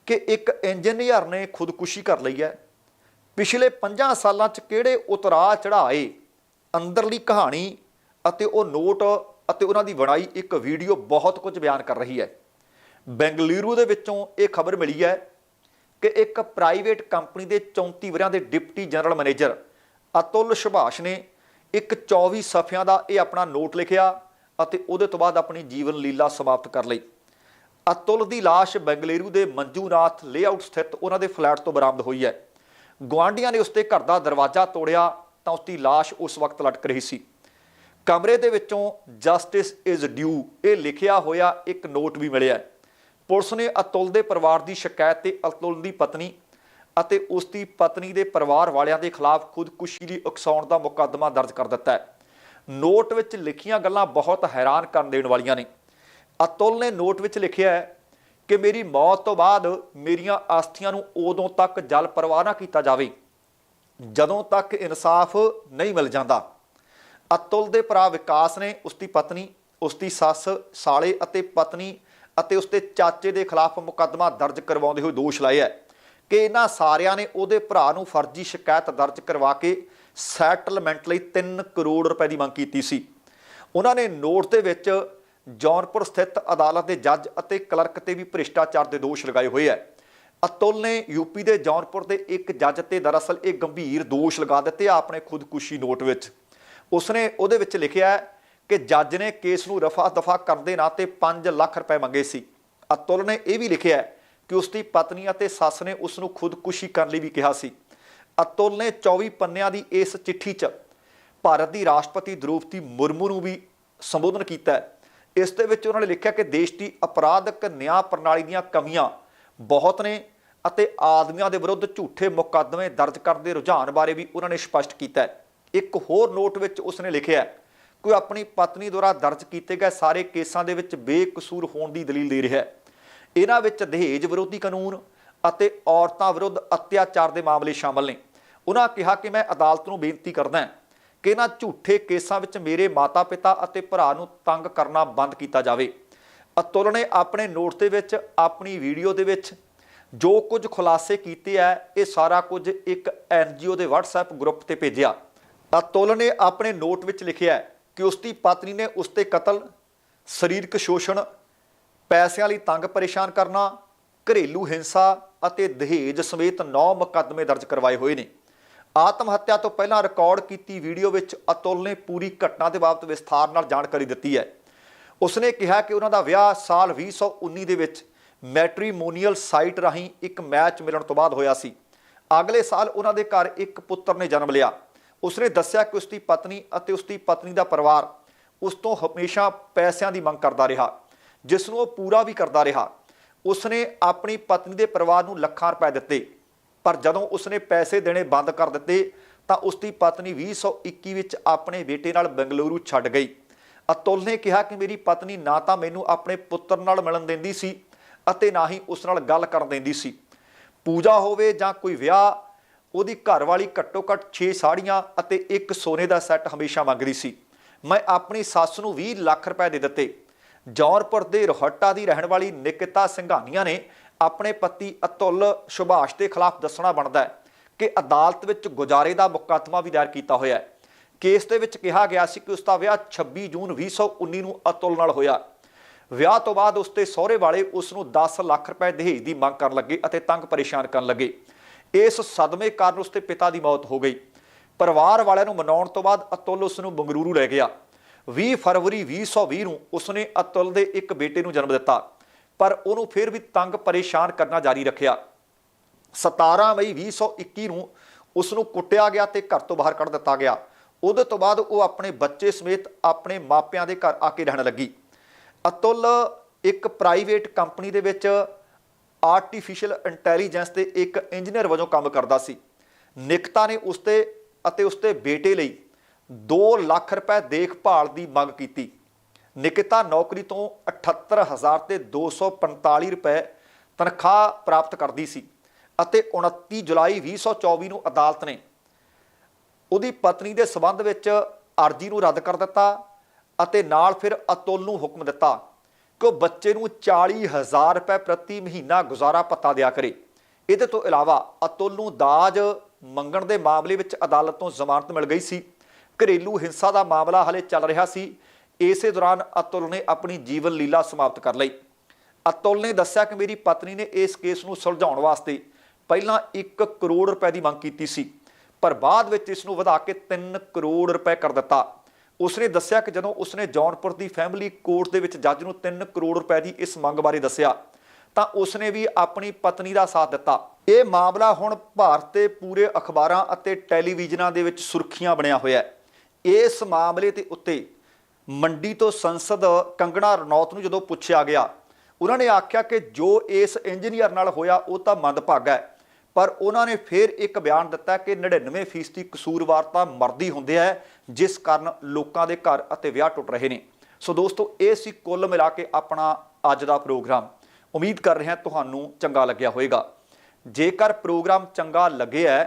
ਕਿ ਇੱਕ ਇੰਜੀਨੀਅਰ ਨੇ ਖੁਦਕੁਸ਼ੀ ਕਰ ਲਈ ਹੈ। ਪਿਛਲੇ 5 ਸਾਲਾਂ 'ਚ ਕਿਹੜੇ ਉਤਰਾਅ ਚੜਾਏ ਅੰਦਰਲੀ ਕਹਾਣੀ ਅਤੇ ਉਹ ਨੋਟ ਅਤੇ ਉਹਨਾਂ ਦੀ ਬਣਾਈ ਇੱਕ ਵੀਡੀਓ ਬਹੁਤ ਕੁਝ ਬਿਆਨ ਕਰ ਰਹੀ ਹੈ। ਬੈਂਗਲੁਰੂ ਦੇ ਵਿੱਚੋਂ ਇਹ ਖਬਰ ਮਿਲੀ ਹੈ ਕਿ ਇੱਕ ਪ੍ਰਾਈਵੇਟ ਕੰਪਨੀ ਦੇ 34 ਵਰਿਆਂ ਦੇ deputy general manager Atul Subhash ਨੇ ਇੱਕ 24 ਸਫ਼ਿਆਂ ਦਾ ਇਹ ਆਪਣਾ ਨੋਟ ਲਿਖਿਆ ਅਤੇ ਉਹਦੇ ਤੋਂ ਬਾਅਦ ਆਪਣੀ ਜੀਵਨ ਲੀਲਾ ਸਮਾਪਤ ਕਰ ਲਈ। ਅਤੁਲ ਦੀ ਲਾਸ਼ ਬੈਂਗਲੁਰੂ ਦੇ ਮੰਜੂਨਾਥ ਲੇਆਊਟ ਸਥਿਤ ਉਹਨਾਂ ਦੇ ਫਲੈਟ ਤੋਂ ਬਰਾਮਦ ਹੋਈ ਹੈ। ਗੁਆਂਢੀਆਂ ਨੇ ਉਸ ਉਸਦੇ ਘਰ ਦਾ ਦਰਵਾਜ਼ਾ ਤੋੜਿਆ ਤਾਂ ਉਸਦੀ ਲਾਸ਼ ਉਸ ਵਕਤ ਲਟਕ ਰਹੀ ਸੀ। ਕਮਰੇ ਦੇ ਵਿੱਚੋਂ ਜਸਟਿਸ ਇਜ਼ ਡਿਊ, ਇਹ ਲਿਖਿਆ ਹੋਇਆ ਇੱਕ ਨੋਟ ਵੀ ਮਿਲਿਆ ਪੁਲਿਸ ਨੇ ਅਤੁਲ ਦੇ ਪਰਿਵਾਰ ਦੀ ਸ਼ਿਕਾਇਤ ਤੇ ਅਤੁਲ ਦੀ ਪਤਨੀ ਅਤੇ ਉਸ ਦੀ ਪਤਨੀ ਦੇ ਪਰਿਵਾਰ ਵਾਲਿਆਂ ਦੇ ਖਿਲਾਫ ਖੁਦਕੁਸ਼ੀ ਲਈ ਉਕਸਾਉਣ ਦਾ ਮੁਕੱਦਮਾ ਦਰਜ ਕਰ ਦਿੱਤਾ ਹੈ। ਨੋਟ ਵਿੱਚ ਲਿਖੀਆਂ ਗੱਲਾਂ ਬਹੁਤ ਹੈਰਾਨ ਕਰਨ ਦੇਣ ਵਾਲੀਆਂ ਨੇ। ਅਤੁਲ ਨੇ ਨੋਟ ਵਿੱਚ ਲਿਖਿਆ ਹੈ ਕਿ ਮੇਰੀ ਮੌਤ ਤੋਂ ਬਾਅਦ ਮੇਰੀਆਂ ਆਸਥੀਆਂ ਨੂੰ ਉਦੋਂ ਤੱਕ ਜਲ ਪਰਵਾਹ ਨਾ ਕੀਤਾ ਜਾਵੇ, ਜਦੋਂ ਤੱਕ ਇਨਸਾਫ ਨਹੀਂ ਮਿਲ ਜਾਂਦਾ। ਅਤੁਲ ਦੇ ਭਰਾ ਵਿਕਾਸ ਨੇ ਉਸ ਦੀ ਪਤਨੀ ਉਸ ਦੀ ਸੱਸ ਸਾਲੇ ਅਤੇ ਪਤਨੀ ਅਤੇ ਉਸ ਦੇ ਚਾਚੇ ਦੇ ਖਿਲਾਫ ਮੁਕੱਦਮਾ ਦਰਜ ਕਰਵਾਉਂਦੇ ਹੋਏ ਦੋਸ਼ ਲਾਏ ਹੈ ਕਿ ਇਹਨਾਂ ਸਾਰਿਆਂ ਨੇ ਉਹਦੇ ਭਰਾ ਨੂੰ ਫਰਜ਼ੀ ਸ਼ਿਕਾਇਤ ਦਰਜ ਕਰਵਾ ਕੇ ਸੈਟਲਮੈਂਟ ਲਈ 3 ਕਰੋੜ ਰੁਪਏ ਦੀ ਮੰਗ ਕੀਤੀ ਸੀ। ਉਹਨਾਂ ਨੇ ਨੋਟ ਦੇ ਵਿੱਚ ਜੌਨਪੁਰ ਸਥਿਤ ਅਦਾਲਤ ਦੇ ਜੱਜ ਅਤੇ ਕਲਰਕ ਤੇ ਵੀ ਭ੍ਰਿਸ਼ਟਾਚਾਰ ਦੇ ਦੋਸ਼ ਲਗਾਏ ਹੋਏ ਹੈ। ਅਤੁਲ ਨੇ ਯੂਪੀ ਦੇ ਜੌਨਪੁਰ ਦੇ ਇੱਕ ਜੱਜ ਤੇ ਦਰਅਸਲ ਇਹ ਗੰਭੀਰ ਦੋਸ਼ ਲਗਾ ਦਿੱਤੇ ਆ ਆਪਣੇ ਖੁਦਕੁਸ਼ੀ ਨੋਟ ਵਿੱਚ। ਉਸਨੇ ਉਹਦੇ ਵਿੱਚ ਲਿਖਿਆ ਕਿ ਜੱਜ ਨੇ ਕੇਸ ਨੂੰ ਰਫਾ ਦਫਾ ਕਰਨ ਦੇ ਨਾਂ ਤੇ 5 ਲੱਖ ਰੁਪਏ ਮੰਗੇ ਸੀ। ਅਤੁਲ ਨੇ ਇਹ ਵੀ ਲਿਖਿਆ ਕਿ ਉਸ ਦੀ ਪਤਨੀ ਅਤੇ ਸੱਸ ਨੇ ਉਸ ਨੂੰ ਖੁਦਕੁਸ਼ੀ ਕਰਨ ਲਈ ਵੀ ਕਿਹਾ ਸੀ। ਅਤੁਲ ਨੇ 24 ਪੰਨਿਆਂ ਦੀ ਇਸ ਚਿੱਠੀ 'ਚ ਭਾਰਤ ਦੀ ਰਾਸ਼ਟਰਪਤੀ ਦ੍ਰੋਪਦੀ ਮੁਰਮੂ ਨੂੰ ਵੀ ਸੰਬੋਧਨ ਕੀਤਾ ਇਸ ਦੇ ਵਿੱਚ ਉਹਨਾਂ ਨੇ ਲਿਖਿਆ ਕਿ ਦੇਸ਼ ਦੀ ਅਪਰਾਧਕ ਨਿਆਂ ਪ੍ਰਣਾਲੀ ਦੀਆਂ ਕਮੀਆਂ ਬਹੁਤ ਨੇ ਅਤੇ ਆਦਮੀਆਂ ਦੇ ਵਿਰੁੱਧ ਝੂਠੇ ਮੁਕੱਦਮੇ ਦਰਜ ਕਰਨ ਦੇ ਰੁਝਾਨ ਬਾਰੇ ਵੀ ਉਹਨਾਂ ਨੇ ਸਪਸ਼ਟ ਕੀਤਾ ਹੈ। ਇੱਕ ਹੋਰ ਨੋਟ ਵਿੱਚ ਉਸਨੇ ਲਿਖਿਆ ਕੋਈ ਆਪਣੀ ਪਤਨੀ ਦੁਆਰਾ ਦਰਜ ਕੀਤੇ ਗਏ ਸਾਰੇ ਕੇਸਾਂ ਦੇ ਵਿੱਚ ਬੇਕਸੂਰ ਹੋਣ ਦੀ ਦਲੀਲ ਦੇ ਰਿਹਾ ਹੈ। ਇਹਨਾਂ ਵਿੱਚ ਦਹੇਜ ਵਿਰੋਧੀ ਕਾਨੂੰਨ ਅਤੇ ਔਰਤਾਂ ਵਿਰੁੱਧ ਅਤਿਆਚਾਰ ਦੇ ਮਾਮਲੇ ਸ਼ਾਮਲ ਨੇ। ਉਹਨਾਂ ਕਿਹਾ ਕਿ ਮੈਂ ਅਦਾਲਤ ਨੂੰ ਬੇਨਤੀ ਕਰਦਾ ਹਾਂ ਕਿ ਇਹਨਾਂ ਝੂਠੇ ਕੇਸਾਂ ਵਿੱਚ ਮੇਰੇ ਮਾਤਾ-ਪਿਤਾ ਅਤੇ ਭਰਾ ਨੂੰ ਤੰਗ ਕਰਨਾ ਬੰਦ ਕੀਤਾ ਜਾਵੇ। ਅਤੁਲ ਨੇ ਆਪਣੇ ਨੋਟ ਦੇ ਵਿੱਚ, ਆਪਣੀ ਵੀਡੀਓ ਦੇ ਵਿੱਚ ਜੋ ਕੁਝ ਖੁਲਾਸੇ ਕੀਤੇ ਆ, ਇਹ ਸਾਰਾ ਕੁਝ ਇੱਕ ਐਨਜੀਓ ਦੇ WhatsApp ਗਰੁੱਪ ਤੇ ਭੇਜਿਆ। ਅਤੁਲ ਨੇ ਆਪਣੇ ਨੋਟ ਵਿੱਚ ਲਿਖਿਆ ਕਿ ਉਸ ਦੀ ਪਤਨੀ ਨੇ ਉਸ ਤੇ ਕਤਲ, ਸਰੀਰਕ ਸ਼ੋਸ਼ਣ, ਪੈਸਿਆਂ ਲਈ ਤੰਗ ਪਰੇਸ਼ਾਨ ਕਰਨਾ, ਘਰੇਲੂ ਹਿੰਸਾ ਅਤੇ ਦਹੇਜ ਸਮੇਤ 9 ਮੁਕੱਦਮੇ ਦਰਜ ਕਰਵਾਏ ਹੋਏ ਨੇ। ਆਤਮ ਹੱਤਿਆ ਤੋਂ ਪਹਿਲਾਂ ਰਿਕਾਰਡ ਕੀਤੀ ਵੀਡੀਓ ਵਿੱਚ ਅਤੁਲ ਨੇ ਪੂਰੀ ਘਟਨਾ ਦੇ ਬਾਬਤ ਵਿਸਥਾਰ ਨਾਲ ਜਾਣਕਾਰੀ ਦਿੱਤੀ ਹੈ। ਉਸਨੇ ਕਿਹਾ ਕਿ ਉਹਨਾਂ ਦਾ ਵਿਆਹ ਸਾਲ 2019 ਦੇ ਵਿੱਚ ਮੈਟ੍ਰੀਮੋਨੀਅਲ ਸਾਈਟ ਰਾਹੀਂ ਇੱਕ ਮੈਚ ਮਿਲਣ ਤੋਂ ਬਾਅਦ ਹੋਇਆ ਸੀ। ਅਗਲੇ ਸਾਲ ਉਹਨਾਂ ਦੇ ਘਰ ਇੱਕ ਪੁੱਤਰ ਨੇ ਜਨਮ ਲਿਆ। ਉਸਨੇ ਦੱਸਿਆ ਕਿ ਉਸਦੀ ਪਤਨੀ ਅਤੇ ਉਸਦੀ ਪਤਨੀ ਦਾ ਪਰਿਵਾਰ ਉਸ ਤੋਂ ਹਮੇਸ਼ਾ ਪੈਸਿਆਂ ਦੀ ਮੰਗ ਕਰਦਾ ਰਿਹਾ ਜਿਸ ਨੂੰ ਉਹ ਪੂਰਾ ਵੀ ਕਰਦਾ ਰਿਹਾ। ਉਸਨੇ ਆਪਣੀ ਪਤਨੀ ਦੇ ਪਰਿਵਾਰ ਨੂੰ ਲੱਖਾਂ ਰੁਪਏ ਦਿੱਤੇ, ਪਰ ਜਦੋਂ ਉਸਨੇ ਪੈਸੇ ਦੇਣੇ ਬੰਦ ਕਰ ਦਿੱਤੇ, ਤਾਂ ਉਸ ਦੀ ਪਤਨੀ 2021 ਵਿੱਚ ਆਪਣੇ ਬੇਟੇ ਨਾਲ ਬੰਗਲੁਰੂ ਛੱਡ ਗਈ। ਅਤੁਲ ਨੇ ਕਿਹਾ ਕਿ ਮੇਰੀ ਪਤਨੀ ਨਾ ਤਾਂ ਮੈਨੂੰ ਆਪਣੇ ਪੁੱਤਰ ਨਾਲ ਮਿਲਣ ਦਿੰਦੀ ਸੀ ਅਤੇ ਨਾ ਹੀ ਉਸ ਨਾਲ ਗੱਲ ਕਰਨ ਦਿੰਦੀ ਸੀ। ਪੂਜਾ ਹੋਵੇ ਜਾਂ ਕੋਈ ਵਿਆਹ ਉਹਦੀ ਘਰਵਾਲੀ ਘੱਟੋ ਘੱਟ 6 ਸਾੜੀਆਂ ਅਤੇ ਇੱਕ ਸੋਨੇ ਦਾ ਸੈੱਟ ਹਮੇਸ਼ਾ ਮੰਗਦੀ ਸੀ। ਮੈਂ ਆਪਣੀ ਸੱਸ ਨੂੰ 20 ਲੱਖ ਰੁਪਏ ਦੇ ਦਿੱਤੇ। ਜੌਨਪੁਰ ਦੇ ਰੋਹਟਾ ਦੀ ਰਹਿਣ ਵਾਲੀ ਨਿਕਿਤਾ ਸਿੰਘਾਨੀਆਂ ਨੇ ਆਪਣੇ ਪਤੀ ਅਤੁਲ ਸੁਭਾਸ਼ ਦੇ ਖਿਲਾਫ ਦੱਸਣਾ ਬਣਦਾ ਹੈ ਕਿ ਅਦਾਲਤ ਵਿੱਚ ਗੁਜਾਰੇ ਦਾ ਮੁਕੱਦਮਾ ਵੀ ਦਾਇਰ ਕੀਤਾ ਹੋਇਆ ਹੈ। ਕੇਸ ਦੇ ਵਿੱਚ ਕਿਹਾ ਗਿਆ ਸੀ ਕਿ ਉਸ ਦਾ ਵਿਆਹ 26 ਜੂਨ 2019 ਨੂੰ ਅਤੁਲ ਨਾਲ ਹੋਇਆ। ਵਿਆਹ ਤੋਂ ਬਾਅਦ ਉਸ ਦੇ ਸਹੁਰੇ ਵਾਲੇ ਉਸ ਨੂੰ 10 ਲੱਖ ਰੁਪਏ ਦਹੇਜ ਦੀ ਮੰਗ ਕਰਨ ਲੱਗੇ ਅਤੇ ਤੰਗ ਪਰੇਸ਼ਾਨ ਕਰਨ ਲੱਗੇ। ਇਸ ਸਦਮੇ ਕਾਰਨ ਉਸਦੇ ਪਿਤਾ ਦੀ ਮੌਤ ਹੋ ਗਈ। ਪਰਿਵਾਰ ਵਾਲਿਆਂ ਨੂੰ ਮਨਾਉਣ ਤੋਂ ਬਾਅਦ ਅਤੁਲ ਉਸ ਨੂੰ ਬੰਗਲੁਰੂ ਲੈ ਗਿਆ। 20 ਫਰਵਰੀ 2020 ਨੂੰ ਉਸਨੇ ਅਤੁਲ ਦੇ ਇੱਕ ਬੇਟੇ ਨੂੰ ਜਨਮ ਦਿੱਤਾ। ਪਰ ਉਹਨੂੰ ਫਿਰ ਵੀ ਤੰਗ ਪਰੇਸ਼ਾਨ ਕਰਨਾ ਜਾਰੀ ਰੱਖਿਆ। 17 ਮਈ 2021 ਨੂੰ ਉਸ ਨੂੰ ਕੁੱਟਿਆ ਗਿਆ ਤੇ ਘਰ ਤੋਂ ਬਾਹਰ ਕੱਢ ਦਿੱਤਾ ਗਿਆ। ਉਹਦੇ ਤੋਂ ਬਾਅਦ ਉਹ ਆਪਣੇ ਬੱਚੇ ਸਮੇਤ ਆਪਣੇ ਮਾਪਿਆਂ ਦੇ ਘਰ ਆ ਕੇ ਰਹਿਣ ਲੱਗੀ। ਅਤੁਲ ਇੱਕ ਪ੍ਰਾਈਵੇਟ ਕੰਪਨੀ ਦੇ ਵਿੱਚ ਆਰਟੀਫੀਸ਼ੀਅਲ ਇੰਟੈਲੀਜੈਂਸ ਦੇ ਇੱਕ ਇੰਜੀਨੀਅਰ ਵਜੋਂ ਕੰਮ ਕਰਦਾ ਸੀ। ਨਿਕਤਾ ਨੇ ਉਸ ਅਤੇ ਉਸ ਬੇਟੇ ਲਈ 2 ਲੱਖ ਰੁਪਏ ਦੇਖਭਾਲ ਦੀ ਮੰਗ ਕੀਤੀ। ਨਿਕਿਤਾ ਨੌਕਰੀ ਤੋਂ 78000 ਤੇ 245 ਰੁਪਏ ਤਨਖਾਹ ਪ੍ਰਾਪਤ ਕਰਦੀ ਸੀ ਅਤੇ 29 ਜੁਲਾਈ 2024 ਨੂੰ ਅਦਾਲਤ ਨੇ ਉਹਦੀ ਪਤਨੀ ਦੇ ਸਬੰਧ ਵਿੱਚ ਅਰਜ਼ੀ ਨੂੰ ਰੱਦ ਕਰ ਦਿੱਤਾ ਅਤੇ ਨਾਲ ਫਿਰ ਅਤੁਲ ਨੂੰ ਹੁਕਮ ਦਿੱਤਾ। ਕਿ ਉਹ ਬੱਚੇ ਨੂੰ 40000 ਰੁਪਏ ਪ੍ਰਤੀ ਮਹੀਨਾ ਗੁਜ਼ਾਰਾ ਪੱਤਾ ਦਿਆ ਕਰੇ। ਇਹਦੇ ਤੋਂ ਇਲਾਵਾ ਅਤੁਲ ਨੂੰ ਦਾਜ ਮੰਗਣ ਦੇ ਮਾਮਲੇ ਵਿੱਚ ਅਦਾਲਤ ਤੋਂ ਜ਼ਮਾਨਤ ਮਿਲ ਗਈ ਸੀ। ਘਰੇਲੂ ਹਿੰਸਾ ਦਾ ਮਾਮਲਾ ਹਲੇ ਚੱਲ ਰਿਹਾ ਸੀ। ਇਸੇ ਦੌਰਾਨ ਅਤੁਲ ਨੇ ਆਪਣੀ ਜੀਵਨ ਲੀਲਾ ਸਮਾਪਤ ਕਰ ਲਈ। ਅਤੁਲ ਨੇ ਦੱਸਿਆ ਕਿ ਮੇਰੀ ਪਤਨੀ ਨੇ ਇਸ ਕੇਸ ਨੂੰ ਸੁਲਝਾਉਣ ਵਾਸਤੇ ਪਹਿਲਾਂ 1 ਕਰੋੜ ਰੁਪਏ ਦੀ ਮੰਗ ਕੀਤੀ ਸੀ, ਪਰ ਬਾਅਦ ਵਿੱਚ ਇਸ ਨੂੰ ਵਧਾ ਕੇ 3 ਕਰੋੜ ਰੁਪਏ ਕਰ ਦਿੱਤਾ। ਉਸਨੇ ਦੱਸਿਆ ਕਿ ਜਦੋਂ ਉਸਨੇ ਜੌਨਪੁਰ ਦੀ ਫੈਮਿਲੀ ਕੋਰਟ ਦੇ ਵਿੱਚ ਜੱਜ ਨੂੰ 3 ਕਰੋੜ ਰੁਪਏ ਦੀ ਇਸ ਮੰਗ ਬਾਰੇ ਦੱਸਿਆ, ਤਾਂ ਉਸਨੇ ਵੀ ਆਪਣੀ ਪਤਨੀ ਦਾ ਸਾਥ ਦਿੱਤਾ। ਇਹ ਮਾਮਲਾ ਹੁਣ ਭਾਰਤ ਦੇ ਪੂਰੇ ਅਖਬਾਰਾਂ ਅਤੇ ਟੈਲੀਵਿਜ਼ਨਾਂ ਦੇ ਵਿੱਚ ਸੁਰਖੀਆਂ ਬਣਿਆ ਹੋਇਆ ਹੈ। ਇਸ ਮਾਮਲੇ ਦੇ ਉੱਤੇ ਮੰਡੀ ਤੋਂ ਸੰਸਦ ਕੰਗਣਾ ਰਣੌਤ ਨੂੰ ਜਦੋਂ ਪੁੱਛਿਆ ਗਿਆ, ਉਹਨਾਂ ਨੇ ਆਖਿਆ ਕਿ ਜੋ ਇਸ ਇੰਜੀਨੀਅਰ ਨਾਲ ਹੋਇਆ, ਉਹ ਤਾਂ ਮੰਦਭਾਗਾ ਹੈ। ਪਰ ਉਹਨਾਂ ਨੇ ਫਿਰ ਇੱਕ ਬਿਆਨ ਦਿੱਤਾ ਕਿ 99% ਕਸੂਰਵਾਰ ਤਾਂ ਮਰਦੀ ਹੁੰਦੇ ਆ, ਜਿਸ ਕਾਰਨ ਲੋਕਾਂ ਦੇ ਘਰ ਅਤੇ ਵਿਆਹ ਟੁੱਟ ਰਹੇ ਨੇ। ਸੋ ਦੋਸਤੋ, ਇਹ ਸੀ ਕੁੱਲ ਮਿਲਾ ਕੇ ਆਪਣਾ ਅੱਜ ਦਾ ਪ੍ਰੋਗਰਾਮ। ਉਮੀਦ ਕਰ ਰਿਹਾ ਤੁਹਾਨੂੰ ਚੰਗਾ ਲੱਗਿਆ ਹੋਵੇਗਾ। ਜੇਕਰ ਪ੍ਰੋਗਰਾਮ ਚੰਗਾ ਲੱਗਿਆ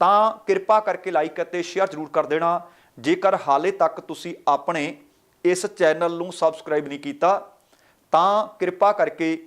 ਤਾਂ ਕਿਰਪਾ ਕਰਕੇ ਲਾਈਕ ਅਤੇ ਸ਼ੇਅਰ ਜ਼ਰੂਰ ਕਰ ਦੇਣਾ। ਜੇਕਰ ਹਾਲੇ ਤੱਕ ਤੁਸੀਂ ਆਪਣੇ ਇਸ ਚੈਨਲ ਨੂੰ ਸਬਸਕ੍ਰਾਈਬ ਨਹੀਂ ਕੀਤਾ, ਤਾਂ ਕਿਰਪਾ ਕਰਕੇ